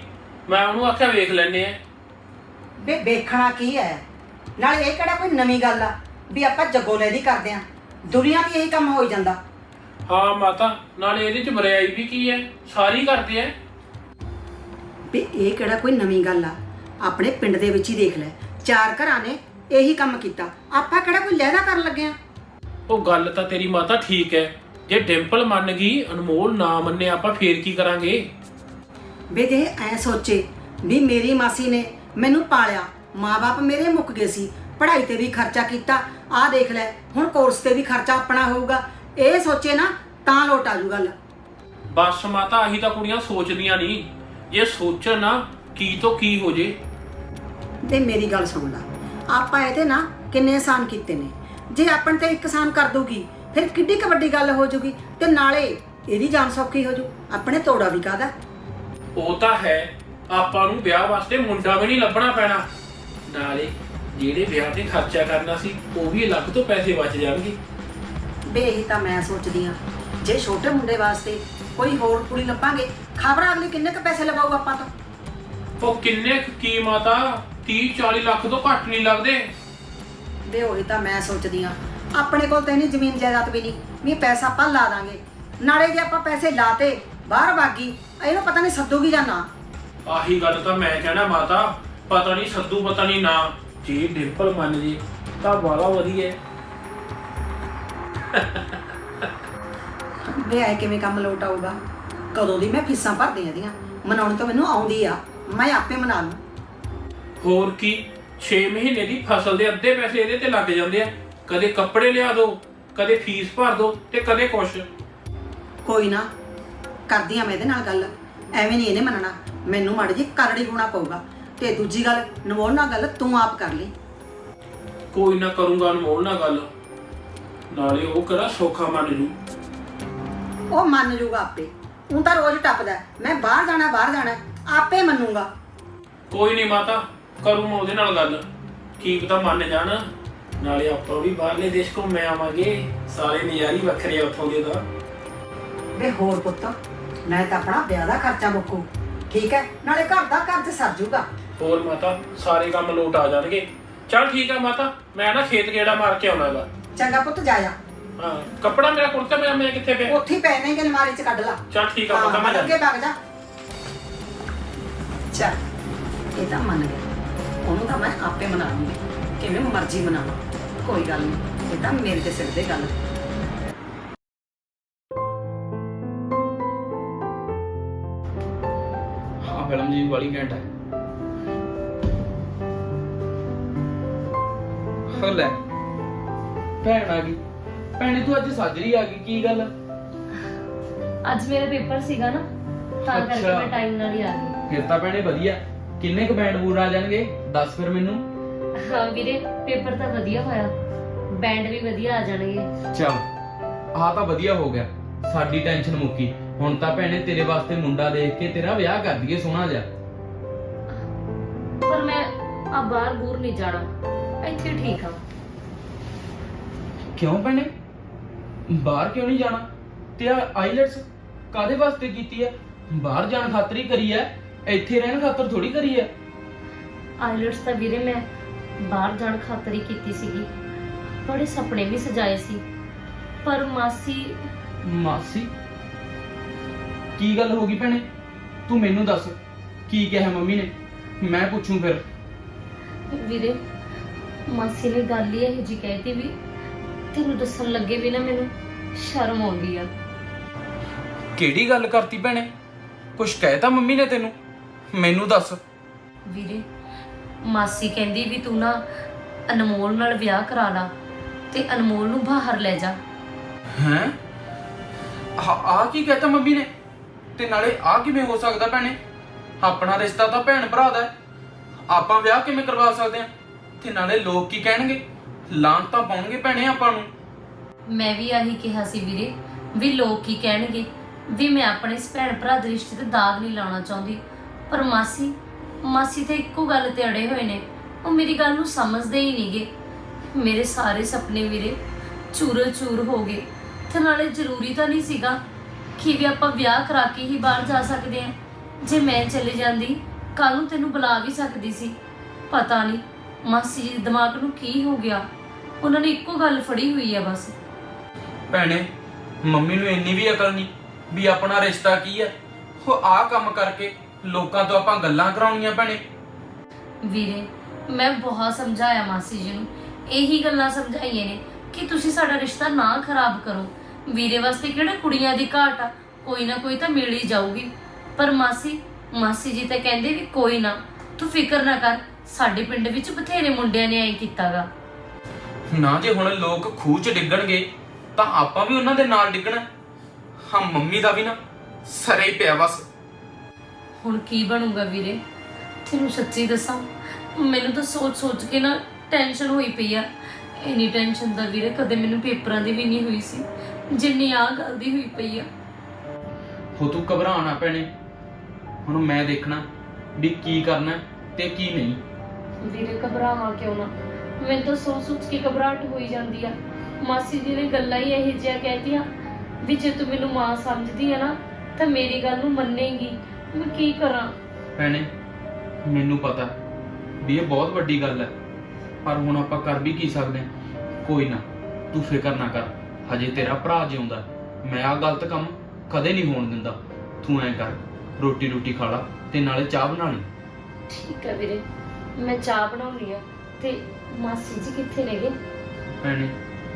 ਮੈਂ ਉਹਨੂੰ ਆਖਿਆ ਵੇਖ ਲੈਨੇ ਆ। ਵੇ ਵੇਖਣਾ ਕੀ ਹੈ ਨਾਲ ਇਹ ਕਿਹੜਾ ਕੋਈ ਨਵੀਂ ਗੱਲ ਆ ਵੀ ਆਪਾਂ ਜਗੋਲੇ ਦੀ ਕਰਦੇ ਆ। ਦੁਨੀਆ 'ਤੇ ਇਹੀ ਕੰਮ ਹੋਈ ਜਾਂਦਾ। ਹਾਂ ਮਾਤਾ ਨਾਲੇ ਇਹਦੇ ਚ ਬਰਿਆਈ ਵੀ ਕੀ ਹੈ ਸਾਰੀ ਕਰਦੇ ਆ ਵੀ ਇਹ ਕਿਹੜਾ ਕੋਈ ਨਵੀਂ ਗੱਲ ਆ? ਆਪਣੇ ਪਿੰਡ ਦੇ ਵਿੱਚ ਹੀ ਦੇਖ ਲੈ। ਚਾਰ ਘਰਾਂ ਨੇ ਇਹੀ ਕੰਮ ਕੀਤਾ। ਆਪਾਂ ਕਿਹੜਾ ਕੋਈ ਲਹਿਦਾ ਕਰਨ ਲੱਗੇ ਆ? ਉਹ ਗੱਲ ਤਾਂ ਤੇਰੀ ਮਾਤਾ ਠੀਕ ਹੈ ਜੇ ਡਿੰਪਲ ਮੰਨ ਗਈ ਅਨਮੋਲ ਨਾ ਮੰਨੇ ਆਪਾਂ ਫੇਰ ਕੀ ਕਰਾਂਗੇ? ਵੇ ਜੇ ਐ ਸੋਚੇ ਵੀ ਮੇਰੀ ਮਾਸੀ ਨੇ ਮੈਨੂੰ ਪਾਲਿਆ ਮਾਪੇ ਮੇਰੇ ਮੁੱਕ ਗਏ ਸੀ ਪੜ੍ਹਾਈ ਤੇ ਵੀ ਖਰਚਾ ਕੀਤਾ ਆਹ ਦੇਖ ਲੈ ਹੁਣ ਕੋਰਸ ਤੇ ਵੀ ਖਰਚਾ ਆਪਣਾ ਹੋਊਗਾ ਇਹ ਸੋਚੇ ਨਾ ਤਾਂ ਲੋਟ ਆਜੂ ਗੱਲ। ਬਸ ਮਾਤਾ ਆਹੀ ਤਾਂ ਕੁੜੀਆਂ ਸੋਚਦੀਆਂ ਨਹੀਂ ਜੇ ਸੋਚਣ ਨਾ ਕੀ ਤੋਂ ਕੀ ਹੋ ਜੇ? ਤੇ ਮੇਰੀ ਗੱਲ ਸੁਣ ਲੈ ਆਪਾਂ ਇਹਦੇ ਨਾ ਕਿੰਨੇ ਆਸਾਨ ਕੀਤੇ ਨੇ। ਜੇ ਆਪਣ ਤੇ ਇੱਕ ਆਸਾਨ ਕਰ ਦੂਗੀ ਫਿਰ ਕਿੱਡੀ ਕੁ ਵੱਡੀ ਗੱਲ ਹੋ ਜੂਗੀ ਤੇ ਨਾਲੇ ਇਹਦੀ ਜਾਨ ਸੌਖੀ ਹੋ ਜੂ। ਆਪਣੇ ਤੋੜਾ ਵੀ ਕਾਦਾ ਉਹ ਤਾਂ ਹੈ ਆਪਾਂ ਨੂੰ ਵਿਆਹ ਵਾਸਤੇ ਮੁੰਡਾ ਵੀ ਨਹੀਂ ਲੱਭਣਾ ਪੈਣਾ। ਨਾਲੇ ਜਿਹੜੇ ਵਿਆਹ ਤੇ ਖਰਚਾ ਕਰਨਾ ਸੀ ਉਹ ਵੀ ਅਲੱਗ ਤੋਂ ਪੈਸੇ ਬਚ ਜਾਣਗੇ। ਬੇ ਇਹੀ ਤਾਂ ਮੈਂ ਸੋਚਦੀ ਆ। ਜੇ ਛੋਟੇ ਮੁੰਡੇ ਵਾਸਤੇ ਕੋਈ ਹੋਰ ਕੁੜੀ ਲੱਭਾਂਗੇ ਖਬਰ ਅਗਲੀ ਕਿੰਨੇ ਕੁ ਪੈਸੇ ਲਵਾਊ ਆਪਾਂ ਤੋਂ? ਉਹ ਕਿੰਨੇ ਕੁ ਕੀ ਮਾਤਾ 30 40 ਲੱਖ ਤੋਂ ਘੱਟ ਨਹੀਂ ਲੱਗਦੇ। ਬੇ ਉਹੀ ਤਾਂ ਮੈਂ ਸੋਚਦੀ ਆ। ਆਪਣੇ ਕੋਲ ਤਾਂ ਨਹੀਂ ਜ਼ਮੀਨ ਜਾਇਦਾਦ ਵੀ ਨਹੀਂ। ਵੀ ਪੈਸਾ ਆਪਾਂ ਲਾ ਦਾਂਗੇ। ਨਾਲੇ ਜੇ ਆਪਾਂ ਪੈਸੇ ਲਾਤੇ ਬਾਹਰ ਵਾਗੀ ਇਹਨੂੰ ਪਤਾ ਨਹੀਂ ਸੱਦੂਗੀ ਜਾਂ ਨਾ। ਆਹੀ ਗੱਲ ਤਾਂ ਮੈਂ ਕਹਿਣਾ ਮਾਤਾ ਪਤਾ ਨਹੀਂ ਸੱਦੂ ਪਤਾ ਨਹੀਂ ਨਾ। ਜੇ ਡਿੰਪਲ ਮੰਨ ਜੇ ਤਾਂ ਬੜਾ ਵਧੀਆ ਹੈ। ਵੇ ਆਏ ਕਿਵੇਂ ਕੰਮ ਲੋਟ ਆਊਗਾ? ਕਦੋਂ ਦੀ ਮੈਂ ਫੀਸਾਂ ਭਰਦੀ ਆਂ ਦੀਆਂ ਮਨਾਉਣ ਤਾਂ ਮੈਨੂੰ ਆਉਂਦੀ ਆ। ਮੈਂ ਆਪੇ ਮਨਾ ਲੂੰ। ਹੋਰ ਕੀ? 6 ਮਹੀਨੇ ਦੀ ਫਸਲ ਦੇ ਅੱਧੇ ਪੈਸੇ ਇਹਦੇ ਤੇ ਲੱਗ ਜਾਂਦੇ ਆ। ਕਦੇ ਕੱਪੜੇ ਲਿਆ ਦੋ ਕਦੇ ਫੀਸ ਭਰ ਦੋ ਤੇ ਕਦੇ ਕੁਛ। ਕੋਈ ਨਾ ਕਰਦੀ ਆ ਮੈਂ ਇਹਦੇ ਨਾਲ ਗੱਲ। ਐਵੇਂ ਨਹੀਂ ਇਹਨੇ ਮੰਨਣਾ। ਮੈਨੂੰ ਮਾੜੀ ਜੀ ਕਰੜੀ ਹੋਣਾ ਪਊਗਾ। ਤੇ ਦੂਜੀ ਗੱਲ ਨਵੋਣ ਨਾਲ ਗੱਲ ਤੂੰ ਆਪ ਕਰ ਲਈ। ਕੋਈ ਨਾ ਕਰੂੰਗਾ ਅਨਮੋਲ ਨਾਲ ਗੱਲ। ਨਾਲੇ ਉਹ ਕਿਹੜਾ ਸੌਖਾ ਮੰਨ ਜੂ। ਉਹ ਮੰਨ ਜੂਗਾ ਆਪੇ। ਉਹ ਤਾਂ ਰੋਜ਼ ਟੱਪਦਾ ਹੈ, ਮੈਂ ਬਾਹਰ ਜਾਣਾ ਬਾਹਰ ਜਾਣਾ ਹੈ, ਆਪੇ ਮੰਨੂਗਾ। ਕੋਈ ਨਹੀਂ ਮਾਤਾ ਕਰੂੰ ਮੈਂ ਉਹਦੇ ਨਾਲ ਗੱਲ। ਕੀ ਪਤਾ ਮੰਨ ਜਾਣ। ਨਾਲੇ ਆਪਾਂ ਵੀ ਬਾਹਰਲੇ ਦੇਸ਼ ਘੁੰਮੇ ਆਵਾਂਗੇ। ਸਾਰੇ ਨਜ਼ਾਰੇ ਹੀ ਵੱਖਰੇ ਆ ਉੱਥੋਂ ਦੇ ਤਾਂ। ਵੇ ਹੋਰ ਪੁੱਤ ਮੈਂ ਤਾਂ ਆਪਣਾ ਵਿਆਹ ਦਾ ਖਰਚਾ ਮੁੱਕੂ। ਠੀਕ ਹੈ ਨਾਲੇ ਘਰ ਦਾ ਕਰਜ਼ ਸਰ ਜੂਗਾ। ਹੋਰ ਮਾਤਾ ਸਾਰੇ ਕੰਮ ਲੋਟ ਆ ਜਾਣਗੇ। ਚਲ ਠੀਕ ਆ ਮਾਤਾ ਮੈਂ ਨਾ ਖੇਤ ਗੇੜਾ ਮਾਰ ਕੇ ਆਉਣਾਗਾ ਚੰਗਾ ਪੁੱਤ ਜਾ ਜਾ। ਹਾਂ ਕੱਪੜਾ ਮੇਰਾ ਕੁੜਤਾ ਮੇਰਾ ਮੈਂ ਕਿੱਥੇ ਪਿਆ? ਉੱਥੇ ਹੀ ਪੈ ਨੇ ਅਲਮਾਰੀ 'ਚ ਕੱਢ ਲਾ। ਚਲ ਠੀਕ ਆ ਮਾਤਾ ਮੈਂ ਹਾਂ, ਅੱਗੇ ਜਾਂਦਾ ਵਗ ਜਾ। ਚੱਲ ਇਹ ਤਾਂ ਮੰਨ ਗਿਆ। ਉਹਨੂੰ ਤਾਂ ਮੈਂ ਆਪੇ ਮਨਾ ਲੂੰਗੀ ਕਿਵੇਂ ਮਰਜ਼ੀ ਮਨਾਵਾਂ। ਕੋਈ ਗੱਲ ਨਹੀਂ ਇਹ ਤਾਂ ਮੇਰੇ ਤੇ ਸਿਰ ਦੇ ਗੱਲ ਹਾਂ ਫਿਲਮ ਜੀ ਬੜੀ ਘੈਂਟ ਹੈ। ਹੋ ਲੈ। ਭੈਣ ਆ ਗਈ। ਭੈਣੇ ਤੂੰ ਅੱਜ ਸਾਜਰੀ ਆ ਗਈ ਕੀ ਗੱਲ? ਅੱਜ ਮੇਰਾ ਪੇਪਰ ਸੀਗਾ ਨਾ ਤਾਂ ਕਰਕੇ ਅੱਛਾ। ਮੈਂ ਟਾਈਮ ਨਾਲ ਹੀ ਆ ਗਈ। ਫਿਰ ਤਾਂ ਭੈਣੇ ਵਧੀਆ। ਕਿੰਨੇ ਕੁ ਬੈਂਡ ਬੂਰ ਆ ਜਾਣਗੇ? ਦੱਸ ਫਿਰ ਮੈਨੂੰ। ਹਾਂ ਵੀਰੇ ਪੇਪਰ ਤਾਂ ਵਧੀਆ ਹੋਇਆ। ਬੈਂਡ ਵੀ ਵਧੀਆ ਆ ਜਾਣਗੇ। ਚਲ ਆਹ ਤਾਂ ਵਧੀਆ ਹੋ ਗਿਆ। ਸਾਡੀ ਟੈਨਸ਼ਨ ਮੁੱਕੀ। ਹੁਣ ਤਾਂ ਭੈਣੇ ਤੇਰੇ ਵਾਸਤੇ ਮੁੰਡਾ ਦੇਖ ਕੇ ਤੇਰਾ ਵਿਆਹ ਕਰ ਦਈਏ ਸੋਹਣਾ ਜਿਹਾ। ਪਰ ਮੈਂ ਆ ਬਾਹਰ ਬੂਰ ਨਹੀਂ ਜਾਣਾ। ਇੱਥੇ ਠੀਕ ਆ। ਕਿਉਂ ਭੈਣੇ? ਬਾਹਰ ਕਿਉਂ ਨਹੀਂ ਜਾਣਾ? ਤੇ ਆ ਆਈਲੈਟਸ ਕਾਦੇ ਵਾਸਤੇ ਕੀਤੀ ਹੈ ਬਾਹਰ ਜਾਣ ਖਾਤਰ ਹੀ ਕਰੀ ਹੈ ਇੱਥੇ ਰਹਿਣ ਖਾਤਰ ਥੋੜੀ ਕਰੀ ਹੈ ਆਈਲਟਸ ਤਾਂ ਵੀਰੇ ਮੈਂ ਬਾਹਰ ਜਾਣ ਖਾਤਰ ਹੀ ਕੀਤੀ ਸੀਗੀ। ਬੜੇ ਸੁਪਨੇ ਵੀ ਸਜਾਏ ਸੀ। ਪਰ ਮਾਸੀ ਮਾਸੀ? ਕੀ ਗੱਲ ਹੋ ਗਈ ਭੈਣੇ? ਤੂੰ ਮੈਨੂੰ ਦੱਸ ਕੀ ਕਿਹਾ ਮੰਮੀ ਨੇ? ਮੈਂ ਪੁੱਛੂੰ ਫਿਰ। ਵੀਰੇ ਮਾਸੀ ਨੇ ਗੱਲ ਹੀ ਇਹੋ ਜੀ ਕਹਿਤੀ ਵੀ ਤੈਨੂੰ ਦੱਸਣ ਲੱਗੇ ਵੀ ਨਾ ਮੈਨੂੰ ਸ਼ਰਮ ਆਉਂਦੀ ਆ। ਕਿਹੜੀ ਗੱਲ ਕਰਤੀ ਭੈਣੇ? ਕੁਛ ਕਹਿਤਾ ਮੰਮੀ ਨੇ ਤੈਨੂੰ? ਮੈਨੂੰ ਦੱਸ। ਵੀਰੇ ਮਾਸੀ ਕਹਿੰਦੀ ਵੀ ਤੂੰ ਨਾ ਅਨਮੋਲ ਨਾਲ ਵਿਆਹ ਕਰਾ ਲਾ ਤੇ ਅਨਮੋਲ ਨੂੰ ਬਾਹਰ ਲੈ ਜਾ। ਹੈਂ? ਆ ਕੀ ਕਹਤਾ ਮੰਮੀ ਨੇ? ਤੇ ਨਾਲੇ ਆ ਕਿਵੇਂ ਹੋ ਸਕਦਾ ਭੈਣੇ? ਆਪਣਾ ਰਿਸ਼ਤਾ ਤਾਂ ਭੈਣ ਭਰਾ ਦਾ ਹੈ। ਆਪਾਂ ਵਿਆਹ ਕਿਵੇਂ ਕਰਵਾ ਸਕਦੇ ਆ ਤੇ ਨਾਲੇ ਲੋਕ ਕੀ ਕਹਿਣਗੇ? ਲਾਂ ਤਾਂ ਪਾਉਣਗੇ ਭੈਣੇ ਆਪਾਂ ਨੂੰ। ਮੈਂ ਵੀ ਆਹੀ ਕਿਹਾ ਸੀ ਵੀਰੇ ਵੀ ਲੋਕ ਕੀ ਕਹਿਣਗੇ? ਵੀ ਮੈਂ ਆਪਣੇ ਇਸ ਭੈਣ ਭਰਾ ਦੇ ਰਿਸ਼ਤੇ ਤੇ ਦਾਗ ਨਹੀਂ ਲਾਉਣਾ ਚਾਹੁੰਦੀ। ਪਰ ਮਾਸੀ ਮਾਸੀ ਤੇ ਇੱਕੋ ਗੱਲ ਤੇ ਅੜੇ ਹੋਏ ਨੇ। ਉਹ ਮੇਰੀ ਗੱਲ ਨੂੰ ਸਮਝਦੇ ਹੀ ਨਹੀਂਗੇ। ਮੇਰੇ ਸਾਰੇ ਸੁਪਨੇ ਵੀਰੇ ਚੂਰੋ ਚੂਰ ਹੋ ਗਏ। ਤੇ ਨਾਲੇ ਜ਼ਰੂਰੀ ਤਾਂ ਨਹੀਂ ਸੀਗਾ ਕਿ ਵੀ ਆਪਾਂ ਵਿਆਹ ਕਰਾ ਕੇ ਹੀ ਬਾਹਰ ਜਾ ਸਕਦੇ ਹਾਂ। ਜੇ ਮੈਂ ਚਲੇ ਜਾਂਦੀ ਕੱਲ ਨੂੰ ਤੈਨੂੰ ਬੁਲਾ ਵੀ ਸਕਦੀ ਸੀ। ਪਤਾ ਨਹੀਂ ਮਾਸੀ ਜੀ ਦੇ ਦਿਮਾਗ ਨੂੰ ਕੀ ਹੋ ਗਿਆ। ਉਹਨਾਂ ਨੇ ਇੱਕੋ ਗੱਲ ਫੜੀ ਹੋਈ ਆ ਬਸ। ਭੈਣੇ, ਮੰਮੀ ਨੂੰ ਇੰਨੀ ਵੀ ਅਕਲ ਨਹੀਂ ਵੀ ਆਪਣਾ ਰਿਸ਼ਤਾ ਕੀ ਹੈ ਉਹ ਆਹ ਕੰਮ ਕਰਕੇ ਲੋਕਾਂ ਤੋਂ ਆਪਾਂ ਗੱਲਾਂ ਕਰਾਉਣੀਆਂ ਭੈਣੇ। ਵੀਰੇ ਮੈਂ ਬਹੁਤ ਸਮਝਾਇਆ ਮਾਸੀ ਜੀ ਨੂੰ। ਇਹੀ ਗੱਲਾਂ ਸਮਝਾਈਆਂ ਨੇ ਕਿ ਤੁਸੀਂ ਸਾਡਾ ਰਿਸ਼ਤਾ ਨਾ ਖਰਾਬ ਕਰੋ। ਵੀਰੇ ਵਾਸਤੇ ਕਿਹੜਾ ਕੁੜੀਆਂ ਦੀ ਘਾਟ ਆ? ਕੋਈ ਨਾ ਕੋਈ ਤਾਂ ਮਿਲ ਹੀ ਜਾਊਗੀ। ਪਰ ਮਾਸੀ ਮਾਸੀ ਜੀ ਤਾਂ ਕਹਿੰਦੇ ਵੀ ਕੋਈ ਨਾ ਤੂੰ ਫਿਕਰ ਨਾ ਕਰ। ਸਾਡੇ ਪਿੰਡ ਵਿੱਚ ਬਥੇਰੇ ਮੁੰਡਿਆਂ ਨੇ ਐਂ ਕੀਤਾਗਾ। ਨਾ ਜੇ ਹੁਣ ਲੋਕ ਖੂਹ 'ਚ ਡਿੱਗਣਗੇ ਤਾਂ ਆਪਾਂ ਵੀ ਉਹਨਾਂ ਦੇ ਨਾਲ ਡਿੱਗਣਾ। ਹਾਂ ਮੰਮੀ ਦਾ ਵੀ ਨਾ ਸਰੇ ਹੀ ਪਿਆ ਬਸ। ਹੁਣ ਕੀ ਬਣੂਗਾ ਵੀਰੇ? ਤੈਨੂੰ ਸੱਚੀ ਦੱਸਾਂ ਮੈਨੂੰ ਤਾਂ ਸੋਚ-ਸੋਚ ਕੇ ਨਾ ਟੈਨਸ਼ਨ ਹੋਈ ਪਈ ਆ। ਇਨੀ ਟੈਨਸ਼ਨ ਦਾ ਵੀਰੇ ਕਦੇ ਮੈਨੂੰ ਪੇਪਰਾਂ ਦੀ ਵੀ ਨਹੀਂ ਹੋਈ ਸੀ ਜਿੰਨੀ ਆ ਗੱਲ ਦੀ ਹੋਈ ਪਈ ਆ। ਹੋ ਤੂੰ ਘਬਰਾ ਨਾ ਪੈਣੇ ਹੁਣ ਮੈਂ ਦੇਖਣਾ ਵੀ ਕੀ ਕਰਨਾ ਤੇ ਕੀ ਨਹੀਂ। ਵੀਰੇ ਘਬਰਾਵਾਂ ਕਿਉਂ ਨਾ? ਮੈਨੂੰ ਤਾਂ ਸੋਚ-ਸੋਚ ਕੇ ਘਬਰਾਹਟ ਹੋਈ ਜਾਂਦੀ ਆ। ਮਾਸੀ ਜੀ ਨੇ ਗੱਲਾਂ ਹੀ ਇਹੋ ਜਿਹਾ ਕਹਿਤੀਆਂ ਵੀ ਜੇ ਤੂੰ ਮੈਨੂੰ ਮਾਂ ਸਮਝਦੀ ਆ ਨਾ ਤਾਂ ਮੇਰੀ ਗੱਲ ਨੂੰ ਮੰਨੇਗੀ। ਮੈਂ ਕੀ ਕਰਾਂ? ਭੈਣੇ ਮੈਨੂੰ ਪਤਾ ਵੀ ਇਹ ਬਹੁਤ ਵੱਡੀ ਗੱਲ ਹੈ ਪਰ ਹੁਣ ਆਪਾਂ ਕਰ ਵੀ ਕੀ ਸਕਦੇ ਹਾਂ? ਕੋਈ ਨਾ ਤੂੰ ਫਿਕਰ ਨਾ ਕਰ ਹਜੇ ਤੇਰਾ ਭਰਾ ਜਿਉਂਦਾ ਮੈਂ ਆ ਗਲਤ ਕੰਮ ਕਦੇ ਨਹੀਂ ਹੋਣ ਦਿੰਦਾ। ਤੂੰ ਐਂ ਕਰ ਰੋਟੀ ਰੋਟੀ ਖਾ ਲਾ ਤੇ ਨਾਲੇ ਚਾਹ ਬਣਾ ਲਈ। ਠੀਕ ਆ ਵੀਰੇ ਮੈਂ ਚਾਹ ਬਣਾਉਣੀ ਆ ਤੇ ਮਾਸੀ ਜੀ ਕਿੱਥੇ ਨੇਗੇ ਭੈਣੇ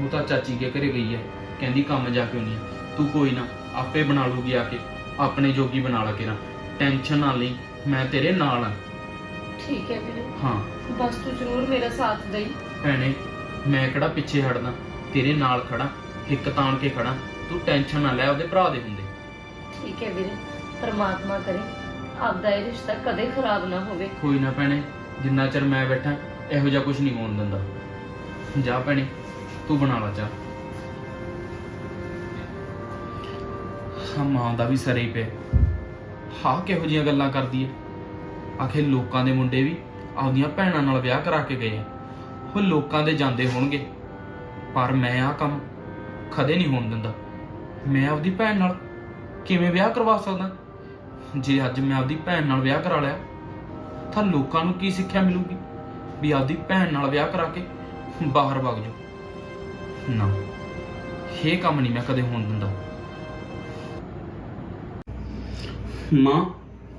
ਉਹ ਤਾਂ ਚਾਚੀ ਕੇ ਘਰੇ ਗਈ ਹੈ ਕਹਿੰਦੀ ਕੰਮ ਜਾ ਕੇ ਆਉਣੀ ਹੈ ਤੂੰ ਕੋਈ ਨਾ ਆਪੇ ਬਣਾ ਲੂਗੀ ਆ ਕੇ ਆਪਣੇ ਜੋਗੀ ਬਣਾ ਲਾ ਕੇ ਨਾ। ਟੈਨਸ਼ਨ ਨਾ ਲਈ ਮੈਂ ਤੇਰੇ ਨਾਲ ਆ। ਠੀਕ ਹੈ ਵੀਰੇ। ਹਾਂ। ਬਸ ਤੂੰ ਜ਼ਰੂਰ ਮੇਰਾ ਸਾਥ ਦੇਈ। ਭੈਣੇ ਮੈਂ ਕਿਹੜਾ ਪਿੱਛੇ ਹਟਦਾ? ਤੇਰੇ ਨਾਲ ਖੜਾ ਇੱਕ ਤਾਣ ਕੇ ਖੜਾ। ਤੂੰ ਟੈਨਸ਼ਨ ਨਾ ਲੈ ਉਹਦੇ ਭਰਾ ਦੇ ਹੁੰਦੇ। ਠੀਕ ਹੈ ਵੀਰੇ ਪਰਮਾਤਮਾ ਕਰੇ। ਆਪਦਾ ਇਹ ਰਿਸ਼ਤਾ ਕਦੇ ਖਰਾਬ ਨਾ ਹੋਵੇ। ਕੋਈ ਨਾ ਭੈਣੇ ਜਿੰਨਾ ਚਿਰ ਮੈਂ ਬੈਠਾ ਇਹੋ ਜਿਹਾ ਕੁਝ ਨਹੀਂ ਹੋਣ ਦਿੰਦਾ। ਜਾ ਭੈਣੇ ਤੂੰ ਬਣਾ ਲਾ ਚਾਹ। ਹਾਂ ਮਾਂ ਦਾ ਵੀ ਸਰੇ ਪਿਆ। ਹਾਂ, ਕਿਹੋ ਜੀਆਂ ਗੱਲਾਂ ਕਰਦੀ ਐ? ਆਖੇ ਲੋਕਾਂ ਦੇ ਮੁੰਡੇ ਵੀ ਆਪਦੀਆਂ ਭੈਣਾਂ ਨਾਲ ਵਿਆਹ ਕਰਾ ਕੇ ਗਏ ਆ ਉਹ ਲੋਕਾਂ ਦੇ ਜਾਂਦੇ ਹੋਣਗੇ। ਪਰ ਮੈਂ ਆਹ ਕੰਮ ਕਦੇ ਨਹੀਂ ਹੋਣ ਦਿੰਦਾ। ਮੈਂ ਆਪਦੀ ਭੈਣ ਨਾਲ ਕਿਵੇਂ ਵਿਆਹ ਕਰਵਾ ਸਕਦਾ? ਜੇ ਅੱਜ ਮੈਂ ਆਪਦੀ ਭੈਣ ਨਾਲ ਵਿਆਹ ਕਰਾ ਲਿਆ, ਤਾਂ ਲੋਕਾਂ ਨੂੰ ਕੀ ਸਿੱਖਿਆ ਮਿਲੂਗੀ? ਵੀ ਆਪਦੀ ਭੈਣ ਨਾਲ ਵਿਆਹ ਕਰਾ ਕੇ ਬਾਹਰ ਵਗ ਜਾਓ। ਨਾ, ਇਹ ਕੰਮ ਨਹੀਂ ਮੈਂ ਕਦੇ ਹੋਣ ਦਿੰਦਾ। ਮਾਂ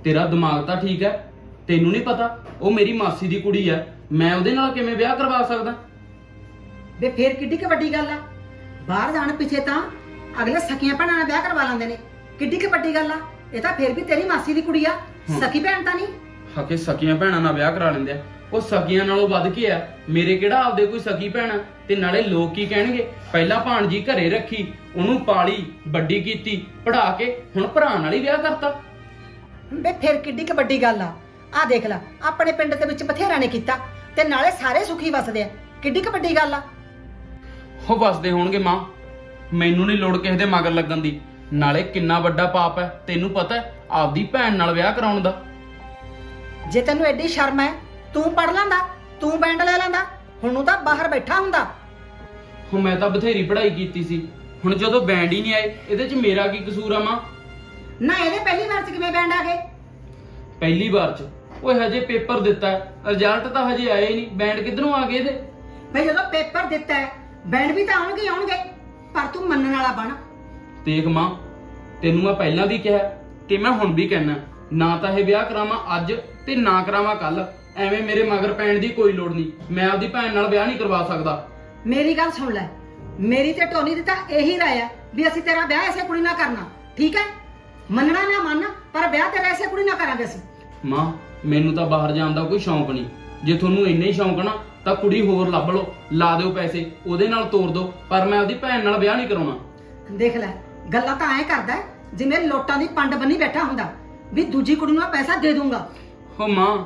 ਤੇਰਾ ਦਿਮਾਗ ਤਾਂ ਠੀਕ ਹੈ ਤੈਨੂੰ ਨਹੀਂ ਪਤਾ ਉਹ ਮੇਰੀ ਮਾਸੀ ਦੀ ਕੁੜੀ ਹੈ ਮੈਂ ਉਹਦੇ ਨਾਲ ਕਿਵੇਂ ਵਿਆਹ ਕਰਵਾ ਸਕਦਾ? ਵੇ ਫੇਰ ਕਿੱਡੀ ਕੁ ਵੱਡੀ ਗੱਲ ਆ? ਬਾਹਰ ਜਾਣ ਪਿੱਛੇ ਤਾਂ ਅਗਲੇ ਸਕੀਆਂ ਭੈਣਾਂ ਨਾਲ ਵਿਆਹ ਕਰਵਾ ਲੈਂਦੇ ਨੇ। ਕਿੱਡੀ ਕੁ ਵੱਡੀ ਗੱਲ ਆ? ਇਹ ਤਾਂ ਫੇਰ ਵੀ ਤੇਰੀ ਮਾਸੀ ਦੀ ਕੁੜੀ ਆ। ਸਕੀ ਭੈਣ ਤਾਂ ਨਹੀਂ? ਹਕੇ ਸਕੀਆਂ ਭੈਣਾਂ ਨਾਲ ਵਿਆਹ ਕਰਾ ਲੈਂਦੇ ਆ। ਉਹ ਸਕੀਆਂ ਨਾਲੋਂ ਵੱਧ ਕੇ ਆ? ਮੇਰੇ ਕਿਹੜਾ ਆਪਦੇ ਕੋਈ ਸਕੀ ਭੈਣ ਆ? ਤੇ ਨਾਲੇ ਲੋਕ ਕੀ ਕਹਿਣਗੇ? ਪਹਿਲਾਂ ਭਾਣਜੀ ਘਰੇ ਰੱਖੀ ਉਹਨੂੰ ਪਾਲੀ ਵੱਡੀ ਕੀਤੀ ਪੜਾ ਕੇ ਹੁਣ ਭਰਾ ਨਾਲ ਹੀ ਵਿਆਹ ਕਰਤਾ। ਵੇ ਫੇਰ ਕਿੱਡੀ ਕੁ ਵੱਡੀ ਗੱਲ ਆ। ਆ ਦੇਖ ਲੈ ਆਪਣੇ ਪਿੰਡ ਦੇ ਵਿੱਚ ਬਥੇਰਾ ਨੇ ਕੀਤਾ ਤੇ ਨਾਲੇ ਸਾਰੇ ਸੁਖੀ ਵਸਦੇ ਆ। ਕਿੱਡੀ ਕੁ ਵੱਡੀ ਗੱਲ ਆ। ਉਹ ਵਸਦੇ ਹੋਣਗੇ ਮਾਂ। ਮੈਨੂੰ ਨਹੀਂ ਲੋੜ ਕਿਸੇ ਦੇ ਮਗਰ ਲੱਗਣ ਦੀ। ਨਾਲੇ ਕਿੰਨਾ ਵੱਡਾ ਪਾਪ ਹੈ ਤੈਨੂੰ ਪਤਾ ਹੈ ਆਪਦੀ ਭੈਣ ਨਾਲ ਵਿਆਹ ਕਰਾਉਣ ਦਾ। ਜੇ ਤੈਨੂੰ ਐਡੀ ਸ਼ਰਮ ਹੈ ਤੂੰ ਪੜ ਲੈਂਦਾ ਤੂੰ ਬੈਂਡ ਲੈ ਲੈਂਦਾ ਹੁਣ ਨੂੰ ਤਾਂ ਬਾਹਰ ਬੈਠਾ ਹੁੰਦਾ। ਹੁਣ ਮੈਂ ਤਾਂ ਬਥੇਰੀ ਪੜ੍ਹਾਈ ਕੀਤੀ ਸੀ। ਹੁਣ ਜਦੋਂ ਬੈਂਡ ਹੀ ਨਹੀਂ ਆਏ ਇਹਦੇ 'ਚ ਮੇਰਾ ਕੀ ਕਸੂਰ ਆ ਮਾਂ? ਨਾ ਇਹਦੇ ਪਹਿਲੀ ਵਾਰ ਚ ਕਿਵੇਂ ਬੈਂਡ ਆ ਗਏ? ਪਹਿਲੀ ਵਾਰ 'ਚ। ਓਏ ਹਜੇ ਪੇਪਰ ਦਿੱਤਾ ਰਿਜ਼ਲਟ ਤਾਂ ਹਜੇ ਆਇਆ ਹੀ ਨਹੀਂ। ਬੈਂਡ ਕਿੱਧਰੋਂ ਆ ਗਏ ਇਹਦੇ? ਭਈ ਜਦੋਂ ਪੇਪਰ ਦਿੱਤਾ ਹੈ ਬੈਂਡ ਵੀ ਤਾਂ ਆਉਣਗੇ ਹੀ ਆਉਣਗੇ ਪਰ ਤੂੰ ਮੰਨਣ ਵਾਲਾ ਬਣ। ਦੇਖ ਮਾਂ ਤੈਨੂੰ ਮੈਂ ਪਹਿਲਾਂ ਵੀ ਕਿਹਾ ਤੇ ਮੈਂ ਹੁਣ ਵੀ ਕਹਿਣਾ ਨਾ ਤਾਂ ਇਹ ਵਿਆਹ ਕਰਾਵਾਂ ਅੱਜ ਤੇ ਨਾ ਕਰਾਵਾਂ ਕੱਲ ਐਵੇਂ ਮੇਰੇ ਮਗਰ ਪੈਣ ਦੀ ਕੋਈ ਲੋੜ ਨਹੀਂ। ਮੈਂ ਆਪਦੀ ਭੈਣ ਨਾਲ ਵਿਆਹ ਨਹੀਂ ਕਰਵਾ ਸਕਦਾ। ਮੇਰੀ ਗੱਲ ਸੁਣ ਲੈ। ਮੇਰੀ ਤੇ ਟੋਨੀ ਦੀ ਤਾਂ ਇਹੀ ਰਾਏ ਹੈ ਵੀ ਅਸੀਂ ਤੇਰਾ ਵਿਆਹ ਐਸੇ ਕੁੜੀ ਨਾਲ ਕਰਨਾ। ਠੀਕ ਹੈ? ਮੰਨਣਾ ਨਾ ਮੰਨ ਪਰ ਵਿਆਹ ਤੇਰਾ ਐਸੇ ਕੁੜੀ ਨਾਲ ਕਰਾਂਗੇ ਅਸੀਂ। ਮਾਂ ਮੈਨੂੰ ਤਾਂ ਬਾਹਰ ਜਾਣ ਦਾ ਕੋਈ ਸ਼ੌਂਕ ਨਹੀਂ। ਜੇ ਤੁਹਾਨੂੰ ਇੰਨਾ ਹੀ ਸ਼ੌਂਕ ਨਾ ਤਾਂ ਕੁੜੀ ਹੋਰ ਲੱਭ ਲਓ ਲਾ ਦਿਓ ਪੈਸੇ ਉਹਦੇ ਨਾਲ ਤੋਰ ਦਿਓ ਪਰ ਮੈਂ ਆਪਦੀ ਭੈਣ ਨਾਲ ਵਿਆਹ ਨਹੀਂ ਕਰਾਉਣਾ। ਦੇਖ ਲੈ ਗੱਲਾਂ ਤਾਂ ਐਂ ਕਰਦਾ ਹੈ, ਜਿਵੇਂ ਲੋਟਾਂ ਦੀ ਪੰਡ ਬੰਨੀ ਬੈਠਾ ਹੁੰਦਾ ਵੀ ਦੂਜੀ ਕੁੜੀ ਨੂੰ ਮੈਂ ਪੈਸਾ ਦੇ ਦੂੰਗਾ। ਹੋ ਮਾਂ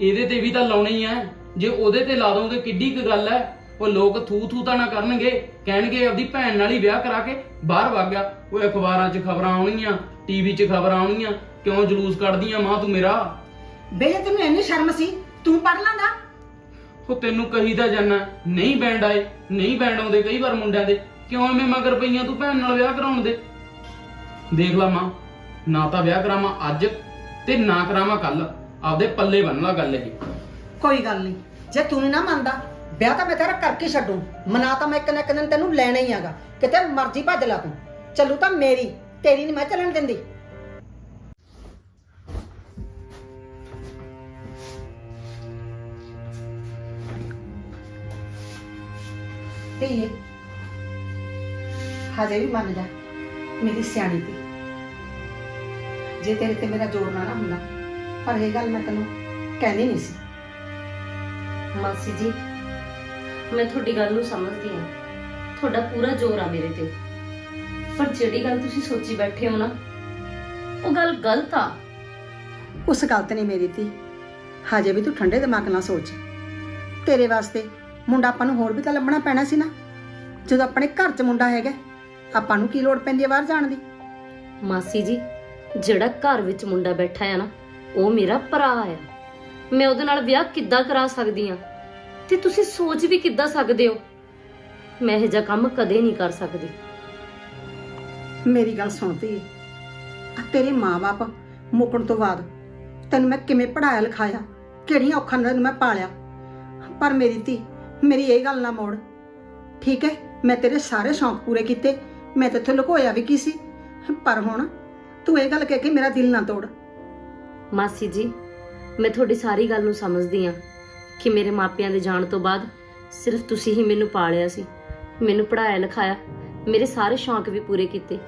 ਇਹਦੇ ਤੇ ਵੀ ਤਾਂ ਲਾਉਣਾ ਹੀ ਐ। ਜੇ ਉਹਦੇ ਤੇ ਲਾ ਦੋਗੇ ਕਿੱਡੀ ਕੁ ਗੱਲ ਐ। ਉਹ ਲੋਕ ਥੂ ਥੂ ਤਾਂ ਨਾ ਕਰਨਗੇ ਕਹਿਣਗੇ ਆਪਦੀ ਭੈਣ ਨਾਲ ਹੀ ਵਿਆਹ ਕਰਾ ਕੇ ਬਾਹਰ ਵਗ ਗਿਆ। ਉਹ ਅਖਬਾਰਾਂ 'ਚ ਖਬਰਾਂ ਆਉਣਗੀਆਂ ਟੀਵੀ 'ਚ ਖਬਰਾਂ ਆਉਣਗੀਆਂ ਕਿਉਂ ਜਲੂਸ ਕੱਢਦੀਆਂ ਮਾਂ ਤੂੰ ਮੇਰਾ? ਬੇ ਜੇ ਤੈਨੂੰ ਇੰਨੀ ਸ਼ਰਮ ਸੀ? ਤੂੰ ਪੜ ਲੈਂਦਾ? ਉਹ ਤੈਨੂੰ ਕਹੀਦਾ ਜਾਨਾ ਨਹੀਂ ਬੈਂਡ ਆਏ ਨਹੀਂ ਬੈਂਡ ਆਉਂਦੇ ਕਈ ਵਾਰ ਮੁੰਡਿਆਂ ਦੇ। ਕਿਉਂ ਐਵੇਂ ਮਗਰ ਪਈਆਂ ਤੂੰ ਭੈਣ ਨਾਲ ਵਿਆਹ ਕਰਾਉਣ ਦੇ? ਦੇਖ ਲਾ ਮਾਂ ਨਾ ਤਾਂ ਵਿਆਹ ਕਰਾਵਾਂ ਅੱਜ ਤੇ ਨਾ ਕਰਾਵਾਂ ਕੱਲ ਆਪਦੇ ਪੱਲੇ ਬੰਨ ਲਾ ਗੱਲ ਇਹ। ਕੋਈ ਗੱਲ ਨਹੀਂ ਜੇ ਤੂੰ ਨਾ ਮੰਨਦਾ ਵਿਆਹ ਤਾਂ ਮੈਂ ਤੇਰਾ ਕਰਕੇ ਛੱਡੂ, ਮਨਾ ਤਾਂ ਮੈਂ ਇੱਕ ਨਾ ਇੱਕ ਦਿਨ ਤੈਨੂੰ ਲੈਣਾ ਹੀ ਹੈਗਾ, ਕਿਤੇ ਮਰਜ਼ੀ ਭੱਜ ਲਾ ਤੂੰ, ਚੱਲੂ ਤਾਂ ਮੇਰੀ, ਤੇਰੀ ਨਹੀਂ ਮੈਂ ਚੱਲਣ ਦਿੰਦੀ। ਧੀਏ, ਹਜੇ ਵੀ ਮੰਨ ਜਾ, ਮੇਰੀ ਸਿਆਣੀ ਤੀ ਜੇ ਤੇਰੇ ਤੇ ਮੇਰਾ ਜ਼ੋਰ ਨਾ ਨਾ ਹੁੰਦਾ, ਪਰ ਇਹ ਗੱਲ ਮੈਂ ਤੈਨੂੰ ਕਹਿੰਦੀ ਨਹੀਂ ਸੀ। ਮਾਸੀ ਜੀ ਮੈਂ ਤੁਹਾਡੀ ਗੱਲ ਨੂੰ ਸਮਝਦੀ ਹਾਂ। ਤੁਹਾਡਾ ਪੂਰਾ ਜ਼ੋਰ ਆ ਮੇਰੇ ਤੇ। ਪਰ ਜਿਹੜੀ ਗੱਲ ਤੁਸੀਂ ਸੋਚੀ ਬੈਠੇ ਹੋ ਨਾ ਉਹ ਗੱਲ ਗਲਤ ਆ। ਉਸ ਗਲਤ ਨਹੀਂ ਮੇਰੀ ਤੀ ਹਜੇ ਵੀ ਤੂੰ ਠੰਡੇ ਦਿਮਾਗ ਨਾਲ ਸੋਚ। ਤੇਰੇ ਵਾਸਤੇ ਮੁੰਡਾ ਆਪਾਂ ਨੂੰ ਹੋਰ ਵੀ ਤਾਂ ਲੱਭਣਾ ਪੈਣਾ ਸੀ ਨਾ। ਜਦੋਂ ਆਪਣੇ ਘਰ 'ਚ ਮੁੰਡਾ ਹੈਗਾ ਆਪਾਂ ਨੂੰ ਕੀ ਲੋੜ ਪੈਂਦੀ ਹੈ ਬਾਹਰ ਜਾਣ ਦੀ? ਮਾਸੀ ਜੀ ਜਿਹੜਾ ਘਰ ਵਿੱਚ ਮੁੰਡਾ ਬੈਠਾ ਆ ਨਾ ਉਹ ਮੇਰਾ ਭਰਾ ਆ। ਮੈਂ ਉਹਦੇ ਨਾਲ ਵਿਆਹ ਕਿੱਦਾਂ ਕਰਾ ਸਕਦੀ ਆ? ਤੇ ਤੁਸੀਂ ਸੋਚ ਵੀ ਕਿੱਦਾਂ ਸਕਦੇ ਹੋ? ਮੈਂ ਇਹ ਜਿਹਾ ਕੰਮ ਕਦੇ ਨਹੀਂ ਕਰ ਸਕਦੀ। ਮੇਰੀ ਗੱਲ ਸੁਣਦੀ ਆ ਤੇਰੇ ਮਾਪੇ ਮੁੱਕਣ ਤੋਂ ਬਾਅਦ ਤੈਨੂੰ ਮੈਂ ਕਿਵੇਂ ਪੜਾਇਆ ਲਿਖਾਇਆ ਕਿਹੜੀਆਂ ਔਖਾਂ ਨਾਲ ਮੈਂ ਪਾਲਿਆ? ਪਰ ਮੇਰੀ ਧੀ ਮੇਰੀ ਇਹ ਗੱਲ ਨਾ ਮੋੜ। ਠੀਕ ਹੈ ਮੈਂ ਤੇਰੇ ਸਾਰੇ ਸ਼ੌਂਕ ਪੂਰੇ ਕੀਤੇ ਮੈਂ ਤੇਥੋਂ ਲੁਕੋਇਆ ਵੀ ਕੀ ਸੀ? ਪਰ ਹੁਣ ਤੂੰ ਇਹ ਗੱਲ ਕਹਿ ਕੇ ਮੇਰਾ ਦਿਲ ਨਾ ਤੋੜ। ਮਾਸੀ ਜੀ ਮੈਂ ਤੁਹਾਡੀ ਸਾਰੀ ਗੱਲ ਨੂੰ ਸਮਝਦੀ ਆ ਕਿ ਮੇਰੇ ਮਾਪਿਆਂ ਦੇ ਜਾਣ ਤੋਂ ਬਾਅਦ ਸਿਰਫ ਤੁਸੀਂ ਹੀ ਮੈਨੂੰ ਪਾਲਿਆ ਸੀ ਮੈਨੂੰ ਪੜਾਇਆ ਲਿਖਾਇਆ ਮੇਰੇ ਸਾਰੇ ਸ਼ੌਂਕ ਵੀ ਪੂਰੇ ਕੀਤੇ।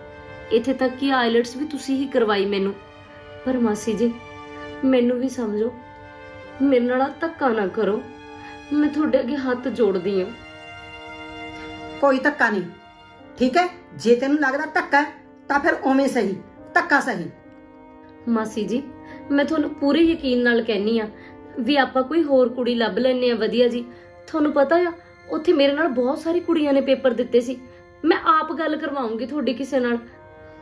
ਇੱਥੇ ਤੱਕ ਕਿ ਆਈਲਟਸ ਵੀ ਤੁਸੀਂ ਹੀ ਕਰਵਾਈ ਮੈਨੂੰ। ਪਰ ਮਾਸੀ ਜੀ ਮੈਨੂੰ ਵੀ ਸਮਝੋ ਮੇਰੇ ਨਾਲ ਧੱਕਾ ਨਾ ਕਰੋ ਮੈਂ ਤੁਹਾਡੇ ਅੱਗੇ ਹੱਥ ਜੋੜਦੀ ਹਾਂ। ਕੋਈ ਧੱਕਾ ਨਹੀਂ ਠੀਕ ਹੈ? ਜੇ ਤੈਨੂੰ ਲੱਗਦਾ ਧੱਕਾ ਹੈ, ਤਾਂ ਫਿਰ ਉਵੇਂ ਸਹੀ ਧੱਕਾ ਸਹੀ। ਮਾਸੀ ਜੀ ਮੈਂ ਤੁਹਾਨੂੰ ਪੂਰੇ ਯਕੀਨ ਨਾਲ ਕਹਿਨੀ ਆ ਵੀ ਆਪਾਂ ਕੋਈ ਹੋਰ ਕੁੜੀ ਲੱਭ ਲੈਨੇ ਆ ਵਧੀਆ ਜੀ। ਤੁਹਾਨੂੰ ਪਤਾ ਆ ਉੱਥੇ ਮੇਰੇ ਨਾਲ ਬਹੁਤ ਸਾਰੀ ਕੁੜੀਆਂ ਨੇ ਪੇਪਰ ਦਿੱਤੇ ਸੀ। ਮੈਂ ਆਪ ਗੱਲ ਕਰਵਾਉਂਗੀ ਤੁਹਾਡੀ ਕਿਸੇ ਨਾਲ।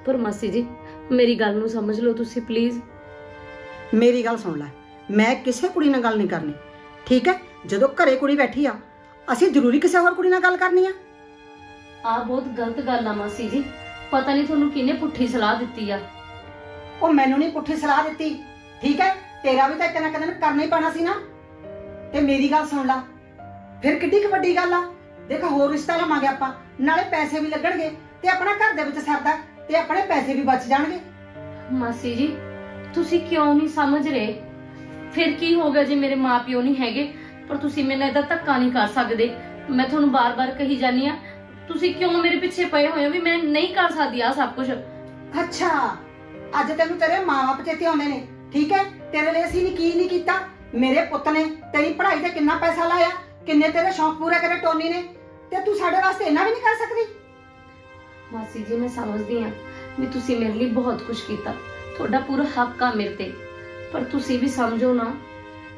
ਪਰ ਮਾਸੀ ਜੀ ਮੇਰੀ ਗੱਲ ਨੂੰ ਸਮਝ ਲਓ ਤੁਸੀਂ ਪਲੀਜ਼ ਮੇਰੀ ਗੱਲ ਸੁਣ ਲੈ ਮੈਂ ਕਿਸੇ ਕੁੜੀ ਨਾਲ ਗੱਲ ਨਹੀਂ ਕਰਨੀ ਠੀਕ ਹੈ? ਜਦੋਂ ਘਰੇ ਕੁੜੀ ਬੈਠੀ ਆ ਅਸੀਂ ਜ਼ਰੂਰੀ ਕਿਸੇ ਹੋਰ ਕੁੜੀ ਨਾਲ ਗੱਲ ਕਰਨੀ ਆ। ਆ ਬਹੁਤ ਗਲਤ ਗੱਲ ਆ ਮਾਸੀ ਜੀ ਪਤਾ ਨਹੀਂ ਤੁਹਾਨੂੰ ਕਿਹਨੇ ਪੁੱਠੀ ਸਲਾਹ ਦਿੱਤੀ ਆ। ਉਹ ਮੈਨੂੰ ਨਹੀਂ ਪੁੱਠੀ ਸਲਾਹ ਦਿੱਤੀ ਠੀਕ ਹੈ? ਤੇਰਾ ਵੀ ਤਾਂ ਇੱਕ ਨਾ ਇੱਕ ਦਿਨ ਕਰਨਾ ਹੀ ਪੈਣਾ ਸੀ ਨਾ। ਤੇ ਮੇਰੀ ਗੱਲ ਸੁਣ ਲੈ। ਫਿਰ ਕਿੱਡੀ ਕੁ ਵੱਡੀ ਗੱਲ ਆ। ਦੇਖ ਹੋਰ ਰਿਸ਼ਤਾ ਲਵਾਂਗੇ ਆਪਾਂ। ਨਾਲੇ ਪੈਸੇ ਵੀ ਲੱਗਣਗੇ ਤੇ ਆਪਣਾ ਘਰ ਦੇ ਵਿੱਚ ਸਰਦਾ ਤੇ ਆਪਣੇ ਪੈਸੇ ਵੀ ਬਚ ਜਾਣਗੇ। ਮਾਸੀ ਜੀ ਤੁਸੀਂ ਕਿਉਂ ਨਹੀਂ ਸਮਝ ਰਹੇ? ਫਿਰ ਕੀ ਹੋ ਗਿਆ ਜੇ ਮੇਰੇ ਮਾਪਿਓ ਨਹੀਂ ਹੈਗੇ? ਪਰ ਤੁਸੀਂ ਮੈਨੂੰ ਇਹਦਾ ਧੱਕਾ ਨਹੀਂ ਕਰ ਸਕਦੇ। ਮੈਂ ਤੁਹਾਨੂੰ ਬਾਰ-ਬਾਰ ਕਹੀ ਜਾਨੀ ਆ ਤੁਸੀਂ ਕਿਉਂ ਮੇਰੇ ਪਿੱਛੇ ਪਏ ਹੋਏ ਹੋ ਵੀ ਮੈਂ ਨਹੀਂ ਕਰ ਸਕਦੀ ਆ ਸਭ ਕੁਝ ਅੱਛਾ ਅੱਜ ਤੈਨੂੰ ਤੇਰੇ ਮਾਪੇ ਚੇਤੇ ਆਉਂਦੇ ਨੇ ਠੀਕ ਹੈ? ਤੇਰੇ ਲਈ ਅਸੀਂ ਨੇ ਕੀ ਨਹੀਂ ਕੀਤਾ। ਮੇਰੇ ਪੁੱਤ ਨੇ ਤੇਰੀ ਪੜ੍ਹਾਈ ਤੇ ਕਿੰਨਾ ਪੈਸਾ ਲਾਇਆ ਕਿੰਨੇ ਤੇਰੇ ਸ਼ੌਂਕ ਪੂਰੇ ਕਰੇ ਟੋਨੀ ਨੇ ਤੇ ਤੂੰ ਸਾਡੇ ਵਾਸਤੇ ਇੰਨਾ ਵੀ ਨਹੀਂ ਕਰ ਸਕਦੀ? ਮਾਸੀ ਜੀ ਮੈਂ ਸਮਝਦੀ ਆ ਵੀ ਤੁਸੀਂ ਮੇਰੇ ਲਈ ਬਹੁਤ ਕੁਝ ਕੀਤਾ। ਤੁਹਾਡਾ ਪੂਰਾ ਹੱਕ ਆ ਮੇਰੇ ਤੇ। ਪਰ ਤੁਸੀਂ ਵੀ ਸਮਝੋ ਨਾ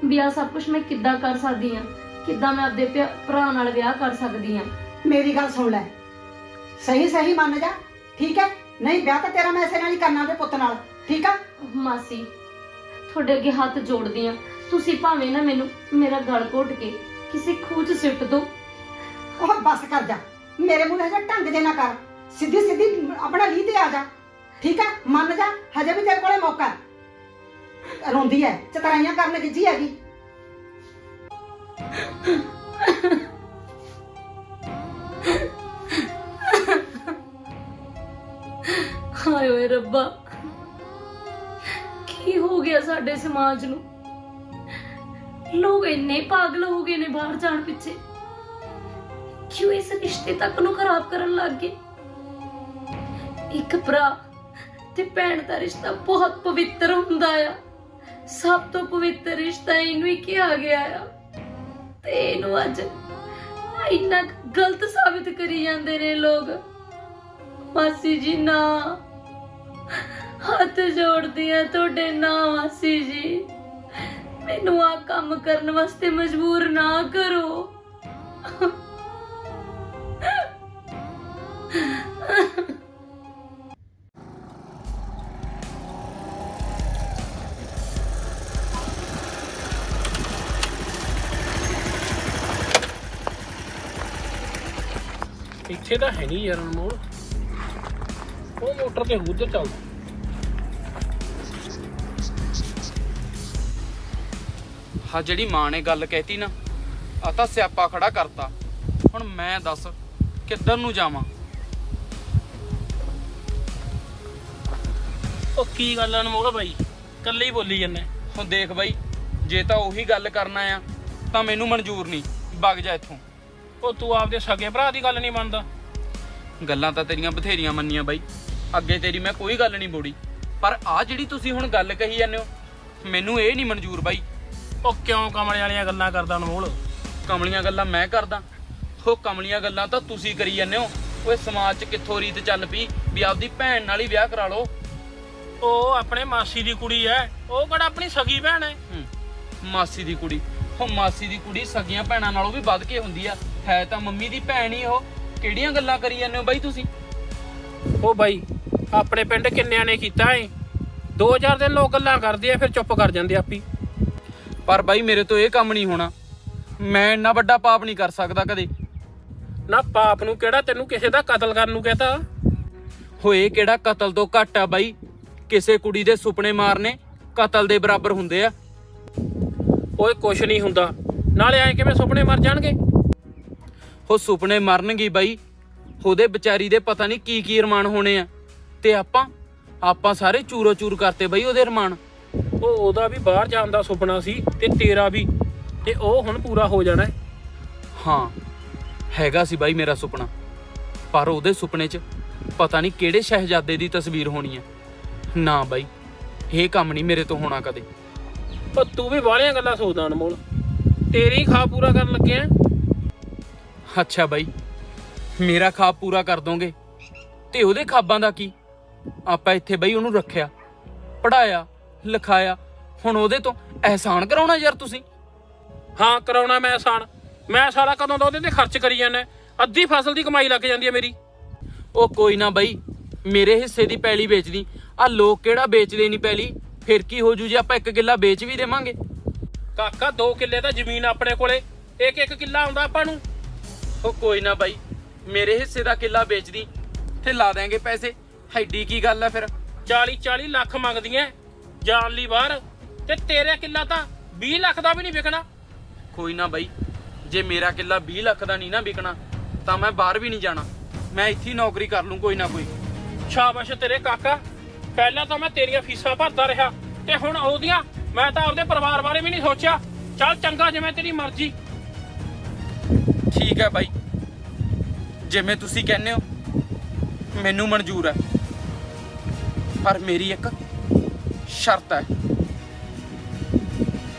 ਵੀ ਆ ਸਭ ਕੁਝ ਮੈਂ ਕਿੱਦਾਂ ਕਰ ਸਕਦੀ ਆ ਕਿੱਦਾਂ ਮੈਂ ਆਪਦੇ ਭਿਆ- ਭਰਾ ਨਾਲ ਵਿਆਹ ਕਰ ਸਕਦੀ ਆ ਮੇਰੀ ਗੱਲ ਸੁਣ ਲੈ। ਸਹੀ ਸਹੀ ਮੰਨ ਜਾ। ਠੀਕ ਹੈ? ਨਹੀਂ ਵਿਆਹ ਤਾਂ ਤੇਰਾ ਮੈਂ ਇਸੇ ਨਾਲ ਹੀ ਕਰਨਾ ਉਹਦੇ ਪੁੱਤ ਨਾਲ। ਠੀਕ ਆ? ਮਾਸੀ ਤੁਹਾਡੇ ਅੱਗੇ ਹੱਥ ਜੋੜਦੀ ਆ। ਤੁਸੀਂ ਭਾਵੇਂ ਨਾ ਮੈਨੂੰ ਮੇਰਾ ਗਲ ਘੋਟ ਕੇ ਕਿਸੇ ਖੂਹ 'ਚ ਸਿੱਟ ਦਿਓ ਉਹ ਬਸ ਕਰ ਜਾ। ਮੇਰੇ ਮੂੰਹ ਹਜੇ ਢੰਗ ਦੇ ਨਾ ਕਰ। ਸਿੱਧੀ ਸਿੱਧੀ ਆਪਣਾ ਲੀ ਤੇ ਆ ਜਾ। ਠੀਕ ਹੈ ਮੰਨ ਜਾ। ਹਜੇ ਵੀ ਤੇਰੇ ਕੋਲੇ ਮੌਕਾ ਹੈ। ਰੋਂਦੀ ਹੈ ਚਤਰਾਈਆਂ ਕਰਨ ਗਿੱਜੀ ਹੈਗੀ। ਹਾਏ ਓਏ ਰੱਬਾ। ਗਿਆ ਸਾਡੇ ਸਮਾਜ ਨੂੰ। ਲੋਕ ਇੰਨੇ ਪਾਗਲ ਹੋ ਗਏ ਨੇ ਬਾਹਰ ਜਾਣ ਪਿੱਛੇ। ਕਿਉਂ ਇਸ ਰਿਸ਼ਤੇ ਤੱਕ ਨੂੰ ਖਰਾਬ ਕਰਨ ਲੱਗ ਗਏ? ਇੱਕ ਭਰਾ ਤੇ ਭੈਣ ਦਾ ਰਿਸ਼ਤਾ ਬਹੁਤ ਪਵਿੱਤਰ ਹੁੰਦਾ ਆ। ਸਭ ਤੋਂ ਪਵਿੱਤਰ ਰਿਸ਼ਤਾ ਇਹਨੂੰ ਹੀ ਕਿਹਾ ਗਿਆ ਆ। ਤੇ ਇਹਨੂੰ ਅੱਜ ਇੰਨਾ ਗਲਤ ਸਾਬਿਤ ਕਰੀ ਜਾਂਦੇ ਨੇ ਲੋਕ। ਮਾਸੀ ਜੀ ਨਾ। ਹੱਥ ਜੋੜਦੀ ਆ ਤੁਹਾਡੇ ਨਾ ਮਾਸੀ ਜੀ। ਮੈਨੂੰ ਆ ਕੰਮ ਕਰਨ ਵਾਸਤੇ ਮਜਬੂਰ ਨਾ ਕਰੋ। ਇੱਥੇ ਤਾਂ ਹੈ ਨਹੀਂ ਯਾਰ ਅਨਮੋਲ। ਉਹ ਮੋਟਰ ਤੇ ਉਧਰ ਚੱਲ ਹਾਂ ਜਿਹੜੀ ਮਾਂ ਨੇ ਗੱਲ ਕਹਿਤੀ ਨਾ ਆ ਤਾਂ ਸਿਆਪਾ ਖੜਾ ਕਰਤਾ। ਹੁਣ ਮੈਂ ਦੱਸ ਕਿੱਧਰ ਨੂੰ ਜਾਵਾਂ? ਉਹ ਕੀ ਗੱਲ ਅਨਮੋਲ ਬਾਈ? ਕੱਲੇ ਹੀ ਬੋਲੀ ਜੰਨੇ ਹੁਣ ਦੇਖ ਬਾਈ ਜੇ ਤਾਂ ਉਹੀ ਗੱਲ ਕਰਨਾ ਆ ਤਾਂ ਮੈਨੂੰ ਮਨਜ਼ੂਰ ਨਹੀਂ। ਵਗ ਜਾ ਇੱਥੋਂ। ਉਹ ਤੂੰ ਆਪਦੇ ਸਗੇ ਭਰਾ ਦੀ ਗੱਲ ਨਹੀਂ ਮੰਨਦਾ। ਗੱਲਾਂ ਤਾਂ ਤੇਰੀਆਂ ਬਥੇਰੀਆਂ ਮੰਨੀਆਂ ਬਾਈ। ਅੱਗੇ ਤੇਰੀ ਮੈਂ ਕੋਈ ਗੱਲ ਨਹੀਂ ਬੋੜੀ। ਪਰ ਆ ਜਿਹੜੀ ਤੁਸੀਂ ਹੁਣ ਗੱਲ ਕਹੀ ਜਾਂਦੇ ਹੋ ਮੈਨੂੰ ਇਹ ਨਹੀਂ ਮਨਜ਼ੂਰ ਬਾਈ। ਉਹ ਕਿਉਂ ਕਮਲੇ ਵਾਲੀਆਂ ਗੱਲਾਂ ਕਰਦਾ ਅਨਮੋਲ? ਕਮਲੀਆਂ ਗੱਲਾਂ ਮੈਂ ਕਰਦਾ। ਉਹ ਕਮਲੀਆਂ ਗੱਲਾਂ ਤਾਂ ਤੁਸੀਂ ਕਰੀ ਜਾਂਦੇ ਹੋ। ਓਏ ਸਮਾਜ 'ਚ ਕਿੱਥੋਂ ਰੀਤ ਚੱਲ ਪਈ ਵੀ ਆਪਦੀ ਭੈਣ ਨਾਲ ਹੀ ਵਿਆਹ ਕਰਾ ਲਓ? ਉਹ ਆਪਣੇ ਮਾਸੀ ਦੀ ਕੁੜੀ ਐ। ਉਹ ਕਿਹੜਾ ਆਪਣੀ ਸਗੀ ਭੈਣ ਐ? ਹੂੰ, ਮਾਸੀ ਦੀ ਕੁੜੀ। ਉਹ ਮਾਸੀ ਦੀ ਕੁੜੀ ਸਗੀਆਂ ਭੈਣਾਂ ਨਾਲੋਂ ਵੀ ਵੱਧ ਕੇ ਹੁੰਦੀ ਆ। ਹੈ ਤਾਂ ਮੰਮੀ ਦੀ ਭੈਣ ਹੀ ਉਹ। ਕਿਹੜੀਆਂ ਗੱਲਾਂ ਕਰੀ ਜਾਂਦੇ ਹੋ ਬਾਈ ਤੁਸੀਂ? ਉਹ ਬਾਈ ਆਪਣੇ ਪਿੰਡ ਕਿੰਨਿਆਂ ਨੇ ਕੀਤਾ ਏ 2000 ਦਿਨ ਲੋਕ ਗੱਲਾਂ ਕਰਦੇ ਆ ਫਿਰ ਚੁੱਪ ਕਰ ਜਾਂਦੇ ਆਪੀ। ਪਰ ਬਾਈ ਮੇਰੇ ਤੋਂ ਇਹ ਕੰਮ ਨਹੀਂ ਹੋਣਾ। ਮੈਂ ਇੰਨਾ ਵੱਡਾ ਪਾਪ ਨਹੀਂ ਕਰ ਸਕਦਾ ਕਦੇ। ਨਾ ਪਾਪ ਨੂੰ ਕਿਹੜਾ ਤੈਨੂੰ ਕਿਸੇ ਦਾ ਕਤਲ ਕਰਨ ਨੂੰ ਕਹਤਾ? ਹੋਏ ਕਿਹੜਾ ਕਤਲ ਤੋਂ ਘੱਟ ਆ ਬਾਈ? ਕਿਸੇ ਕੁੜੀ ਦੇ ਸੁਪਨੇ ਮਾਰਨੇ ਕਤਲ ਦੇ ਬਰਾਬਰ ਹੁੰਦੇ ਆ। ਓਏ ਕੁਛ ਨਹੀਂ ਹੁੰਦਾ। ਨਾਲੇ ਐ ਕਿਵੇਂ ਸੁਪਨੇ ਮਰ ਜਾਣਗੇ? ਉਹ ਸੁਪਨੇ ਮਰਨਗੇ ਬਾਈ। ਉਹਦੇ ਵਿਚਾਰੀ ਦੇ ਪਤਾ ਨਹੀਂ ਕੀ ਕੀ ਅਰਮਾਨ ਹੋਣੇ ਆ। ਤੇ ਆਪਾਂ ਆਪਾਂ ਸਾਰੇ ਚੂਰੋ ਚੂਰ ਕਰਤੇ ਬਾਈ ਉਹਦੇ ਅਰਮਾਨ। ਉਹ ਉਹਦਾ ਵੀ ਬਾਹਰ ਜਾਣ ਦਾ ਸੁਪਨਾ ਸੀ ਤੇ ਤੇਰਾ ਵੀ ਤੇ ਉਹ ਹੁਣ ਪੂਰਾ ਹੋ ਜਾਣਾ ਹੈ। ਹਾਂ ਹੈਗਾ ਸੀ ਬਾਈ ਮੇਰਾ ਸੁਪਨਾ। ਪਰ ਉਹਦੇ ਸੁਪਨੇ 'ਚ ਪਤਾ ਨਹੀਂ ਕਿਹੜੇ ਸ਼ਹਿਜ਼ਾਦੇ ਦੀ ਤਸਵੀਰ ਹੋਣੀ ਹੈ। ਨਾ ਬਾਈ ਇਹ ਕੰਮ ਨਹੀਂ ਮੇਰੇ ਤੋਂ ਹੋਣਾ ਕਦੇ। ਉਹ ਤੂੰ ਵੀ ਬਾਹਲੀਆਂ ਗੱਲਾਂ ਸੋਚਦਾ ਅਨਮੋਲ। ਤੇਰੀ ਖਾ ਪੂਰਾ ਕਰਨ ਲੱਗਿਆ ਅੱਛਾ ਬਾਈ ਮੇਰਾ ਖਾਬ ਪੂਰਾ ਕਰ ਦੋਗੇ। ਤੇ ਉਹਦੇ ਖਾਬਾਂ ਦਾ ਕੀ? ਆਪਾਂ ਇੱਥੇ ਬਾਈ ਉਹਨੂੰ ਰੱਖਿਆ ਪੜਾਇਆ ਲਿਖਾਇਆ। ਹੁਣ ਉਹਦੇ ਤੋਂ ਅਹਿਸਾਨ ਕਰਾਉਣਾ ਯਾਰ ਤੁਸੀਂ? ਹਾਂ ਕਰਾਉਣਾ ਮੈਂ ਆਸਾਨ ਮੈਂ ਸਾਰਾ ਕਦੋਂ ਦਾ ਉਹਦੇ ਤੇ ਖਰਚ ਕਰੀ ਜਾਂਦਾ ਅੱਧੀ ਫਸਲ ਦੀ ਕਮਾਈ ਲੱਗ ਜਾਂਦੀ ਹੈ ਮੇਰੀ। ਉਹ ਕੋਈ ਨਾ ਬਾਈ ਮੇਰੇ ਹਿੱਸੇ ਦੀ ਪੈਲੀ ਵੇਚਦੀ ਆ ਲੋਕ ਕਿਹੜਾ ਵੇਚਦੇ ਨਹੀਂ ਪੈਲੀ? ਫਿਰ ਕੀ ਹੋ ਜੂ ਜੇ ਆਪਾਂ ਇੱਕ ਕਿੱਲਾ ਵੇਚ ਵੀ ਦੇਵਾਂਗੇ? ਕਾਕਾ 2 ਕਿੱਲੇ ਤਾਂ ਜ਼ਮੀਨ ਆਪਣੇ ਕੋਲੇ। ਇੱਕ ਇੱਕ ਕਿੱਲਾ ਆਉਂਦਾ ਆਪਾਂ ਨੂੰ। ਉਹ ਕੋਈ ਨਾ ਬਾਈ ਮੇਰੇ ਹਿੱਸੇ ਦਾ ਕਿੱਲਾ ਵੇਚਦੀ ਤੇ ਲਾ ਦਿਆਂਗੇ ਪੈਸੇ। ਐਡੀ ਕੀ ਗੱਲ ਆ ਫਿਰ? 40 40 ਲੱਖ ਮੰਗਦੀਆਂ। ਜਾਣ ਲਈ ਬਾਹਰ ਤੇ ਤੇਰਾ ਕਿੱਲਾ ਤਾਂ 20 ਲੱਖ ਦਾ ਵੀ ਨਹੀਂ ਵਿਕਣਾ। ਕੋਈ ਨਾ ਬਾਈ, ਜੇ ਮੇਰਾ ਕਿੱਲਾ 20 ਲੱਖ ਦਾ ਨਹੀਂ ਨਾ ਵਿਕਣਾ, ਤਾਂ ਮੈਂ ਬਾਹਰ ਵੀ ਨਹੀਂ ਜਾਣਾ। ਮੈਂ ਇੱਥੇ ਹੀ ਨੌਕਰੀ ਕਰ ਲੂੰ ਕੋਈ ਨਾ ਕੋਈ। ਸ਼ਾਬਾਸ਼ ਤੇਰੇ ਕਾਕਾ, ਪਹਿਲਾਂ ਤਾਂ ਮੈਂ ਤੇਰੀਆਂ ਫੀਸਾਂ ਭਰਦਾ ਰਿਹਾ ਤੇ ਹੁਣ ਉਹਦੀਆਂ ਮੈਂ ਤਾਂ ਆਪਦੇ ਪਰਿਵਾਰ ਬਾਰੇ ਵੀ ਨਹੀਂ ਸੋਚਿਆ। ਚੱਲ ਚੰਗਾ ਜਿਵੇਂ ਤੇਰੀ ਮਰਜ਼ੀ। ਠੀਕ ਹੈ ਬਾਈ। ਜਿਵੇਂ ਤੁਸੀਂ ਕਹਿੰਦੇ ਹੋ, ਮੈਨੂੰ ਮਨਜ਼ੂਰ ਹੈ। ਪਰ ਮੇਰੀ ਇੱਕ ਸ਼ਰਤ ਹੈ